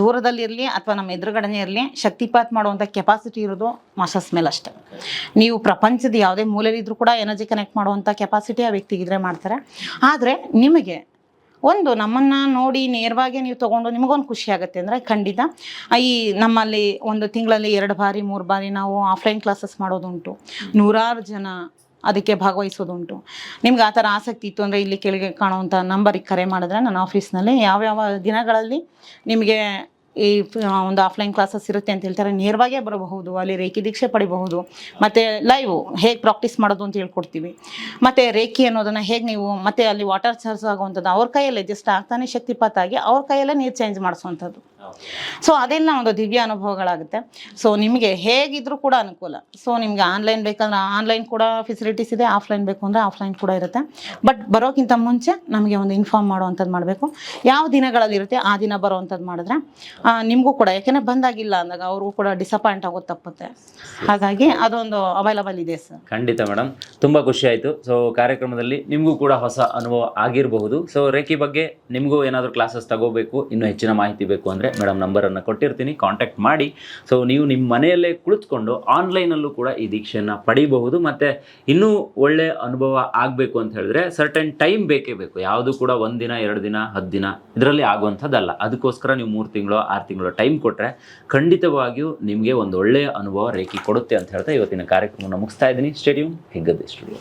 ದೂರದಲ್ಲಿರಲಿ ಅಥವಾ ನಮ್ಮ ಎದುರುಗಡೆನೇ ಇರಲಿ, ಶಕ್ತಿಪಾತ್ ಮಾಡುವಂಥ ಕೆಪಾಸಿಟಿ ಇರೋದು ಮಾಸ್ಟರ್ಸ್ ಮೇಲೆ ಅಷ್ಟೇ. ನೀವು ಪ್ರಪಂಚದ ಯಾವುದೇ ಮೂಲೆಯಲ್ಲಿದ್ದರೂ ಕೂಡ ಎನರ್ಜಿ ಕನೆಕ್ಟ್ ಮಾಡುವಂಥ ಕೆಪಾಸಿಟಿ ಆ ವ್ಯಕ್ತಿಗಿದ್ರೆ ಮಾಡ್ತಾರೆ. ಆದರೆ ನಿಮಗೆ ಒಂದು ನಮ್ಮನ್ನು ನೋಡಿ ನೇರವಾಗಿ ನೀವು ತೊಗೊಂಡು ನಿಮಗೊಂದು ಖುಷಿ ಆಗುತ್ತೆ ಅಂದರೆ ಖಂಡಿತ ಈ ನಮ್ಮಲ್ಲಿ ಒಂದು ತಿಂಗಳಲ್ಲಿ ಎರಡು ಬಾರಿ, ಮೂರು ಬಾರಿ ನಾವು ಆಫ್ಲೈನ್ ಕ್ಲಾಸಸ್ ಮಾಡೋದುಂಟು. ನೂರಾರು ಜನ ಅದಕ್ಕೆ ಭಾಗವಹಿಸೋದುಂಟು. ನಿಮ್ಗೆ ಆ ಥರ ಆಸಕ್ತಿ ಇತ್ತು ಅಂದರೆ ಇಲ್ಲಿ ಕೆಳಗೆ ಕಾಣುವಂಥ ನಂಬರಿಗೆ ಕರೆ ಮಾಡಿದ್ರೆ ನನ್ನ ಆಫೀಸ್ನಲ್ಲಿ ಯಾವ್ಯಾವ ದಿನಗಳಲ್ಲಿ ನಿಮಗೆ ಈ ಒಂದು ಆಫ್ಲೈನ್ ಕ್ಲಾಸಸ್ ಇರುತ್ತೆ ಅಂತ ಹೇಳ್ತಾರೆ. ನೇರವಾಗೇ ಬರಬಹುದು, ಅಲ್ಲಿ ರೇಖಿ ದೀಕ್ಷೆ ಪಡಿಬಹುದು, ಮತ್ತು ಲೈವ್ ಹೇಗೆ ಪ್ರಾಕ್ಟೀಸ್ ಮಾಡೋದು ಅಂತ ಹೇಳ್ಕೊಡ್ತೀವಿ. ಮತ್ತು ರೇಖಿ ಅನ್ನೋದನ್ನು ಹೇಗೆ ನೀವು, ಮತ್ತೆ ಅಲ್ಲಿ ವಾಟರ್ ಚಾರ್ಜ್ ಆಗುವಂಥದ್ದು, ಅವ್ರ ಕೈಯಲ್ಲಿ ಜಸ್ಟ್ ಆಗ್ತಾನೆ ಶಕ್ತಿಪಾತ ಆಗಿ ಅವ್ರ ಕೈಯಲ್ಲೇ ನೀರು ಚೇಂಜ್ ಮಾಡಿಸುವಂಥದ್ದು. ಸೊ ಅದೆಲ್ಲ ಒಂದು ದಿವ್ಯ ಅನುಭವಗಳಾಗುತ್ತೆ. ಸೊ ನಿಮಗೆ ಹೇಗಿದ್ರೂ ಕೂಡ ಅನುಕೂಲ. ಸೊ ನಿಮಗೆ ಆನ್ಲೈನ್ ಬೇಕಂದ್ರೆ ಆನ್ಲೈನ್ ಕೂಡ ಫೆಸಿಲಿಟೀಸ್ ಇದೆ ಆಫ್ಲೈನ್ ಬೇಕು ಅಂದರೆ ಆಫ್ಲೈನ್ ಕೂಡ ಇರುತ್ತೆ. ಬಟ್ ಬರೋಕ್ಕಿಂತ ಮುಂಚೆ ನಮಗೆ ಒಂದು ಇನ್ಫಾರ್ಮ್ ಮಾಡುವಂಥದ್ದು ಮಾಡಬೇಕು. ಯಾವ ದಿನಗಳಲ್ಲಿ ಇರುತ್ತೆ, ಆ ದಿನ ಬರೋವಂಥದ್ದು ಮಾಡಿದ್ರೆ ನಿಮಗೂ ಕೂಡ, ಯಾಕೆಂದರೆ ಬಂದಾಗಿಲ್ಲ ಅಂದಾಗ ಅವ್ರಿಗೂ ಕೂಡ ಡಿಸಪಾಯಿಂಟ್ ಆಗೋದು ತಪ್ಪುತ್ತೆ. ಹಾಗಾಗಿ ಅದೊಂದು ಅವೈಲಬಲ್ ಇದೆ ಸರ್ ಖಂಡಿತ ಮೇಡಮ್ ತುಂಬ ಖುಷಿ ಆಯಿತು. ಸೊ ಕಾರ್ಯಕ್ರಮದಲ್ಲಿ ನಿಮಗೂ ಕೂಡ ಹೊಸ ಅನುಭವ ಆಗಿರಬಹುದು. ಸೊ ರೇಖಿ ಬಗ್ಗೆ ನಿಮಗೂ ಏನಾದರೂ ಕ್ಲಾಸಸ್ ತಗೋಬೇಕು, ಇನ್ನೂ ಹೆಚ್ಚಿನ ಮಾಹಿತಿ ಬೇಕು ಅಂದರೆ ಮೇಡಮ್ ನಂಬರನ್ನು ಕೊಟ್ಟಿರ್ತೀನಿ ಕಾಂಟ್ಯಾಕ್ಟ್ ಮಾಡಿ. ಸೊ ನೀವು ನಿಮ್ಮ ಮನೆಯಲ್ಲೇ ಕುಳಿತುಕೊಂಡು ಆನ್ಲೈನಲ್ಲೂ ಕೂಡ ಈ ದೀಕ್ಷೆಯನ್ನು ಪಡೀಬಹುದು. ಮತ್ತು ಇನ್ನೂ ಒಳ್ಳೆಯ ಅನುಭವ ಆಗಬೇಕು ಅಂತ ಹೇಳಿದ್ರೆ ಸರ್ಟನ್ ಟೈಮ್ ಬೇಕೇ ಬೇಕು. ಯಾವುದು ಕೂಡ ಒಂದು ದಿನ, ಎರಡು ದಿನ, ಹತ್ತು ದಿನ ಇದರಲ್ಲಿ ಆಗುವಂಥದ್ದಲ್ಲ. ಅದಕ್ಕೋಸ್ಕರ ನೀವು ಮೂರು ತಿಂಗಳು, ಆರು ತಿಂಗಳು ಟೈಮ್ ಕೊಟ್ಟರೆ ಖಂಡಿತವಾಗಿಯೂ ನಿಮಗೆ ಒಂದು ಒಳ್ಳೆಯ ಅನುಭವ ರೇಖಿ ಕೊಡುತ್ತೆ ಅಂತ ಹೇಳ್ತಾ ಇವತ್ತಿನ ಕಾರ್ಯಕ್ರಮವನ್ನು ಮುಗಿಸ್ತಾ ಇದ್ದೀನಿ. Stadium Heggadde studio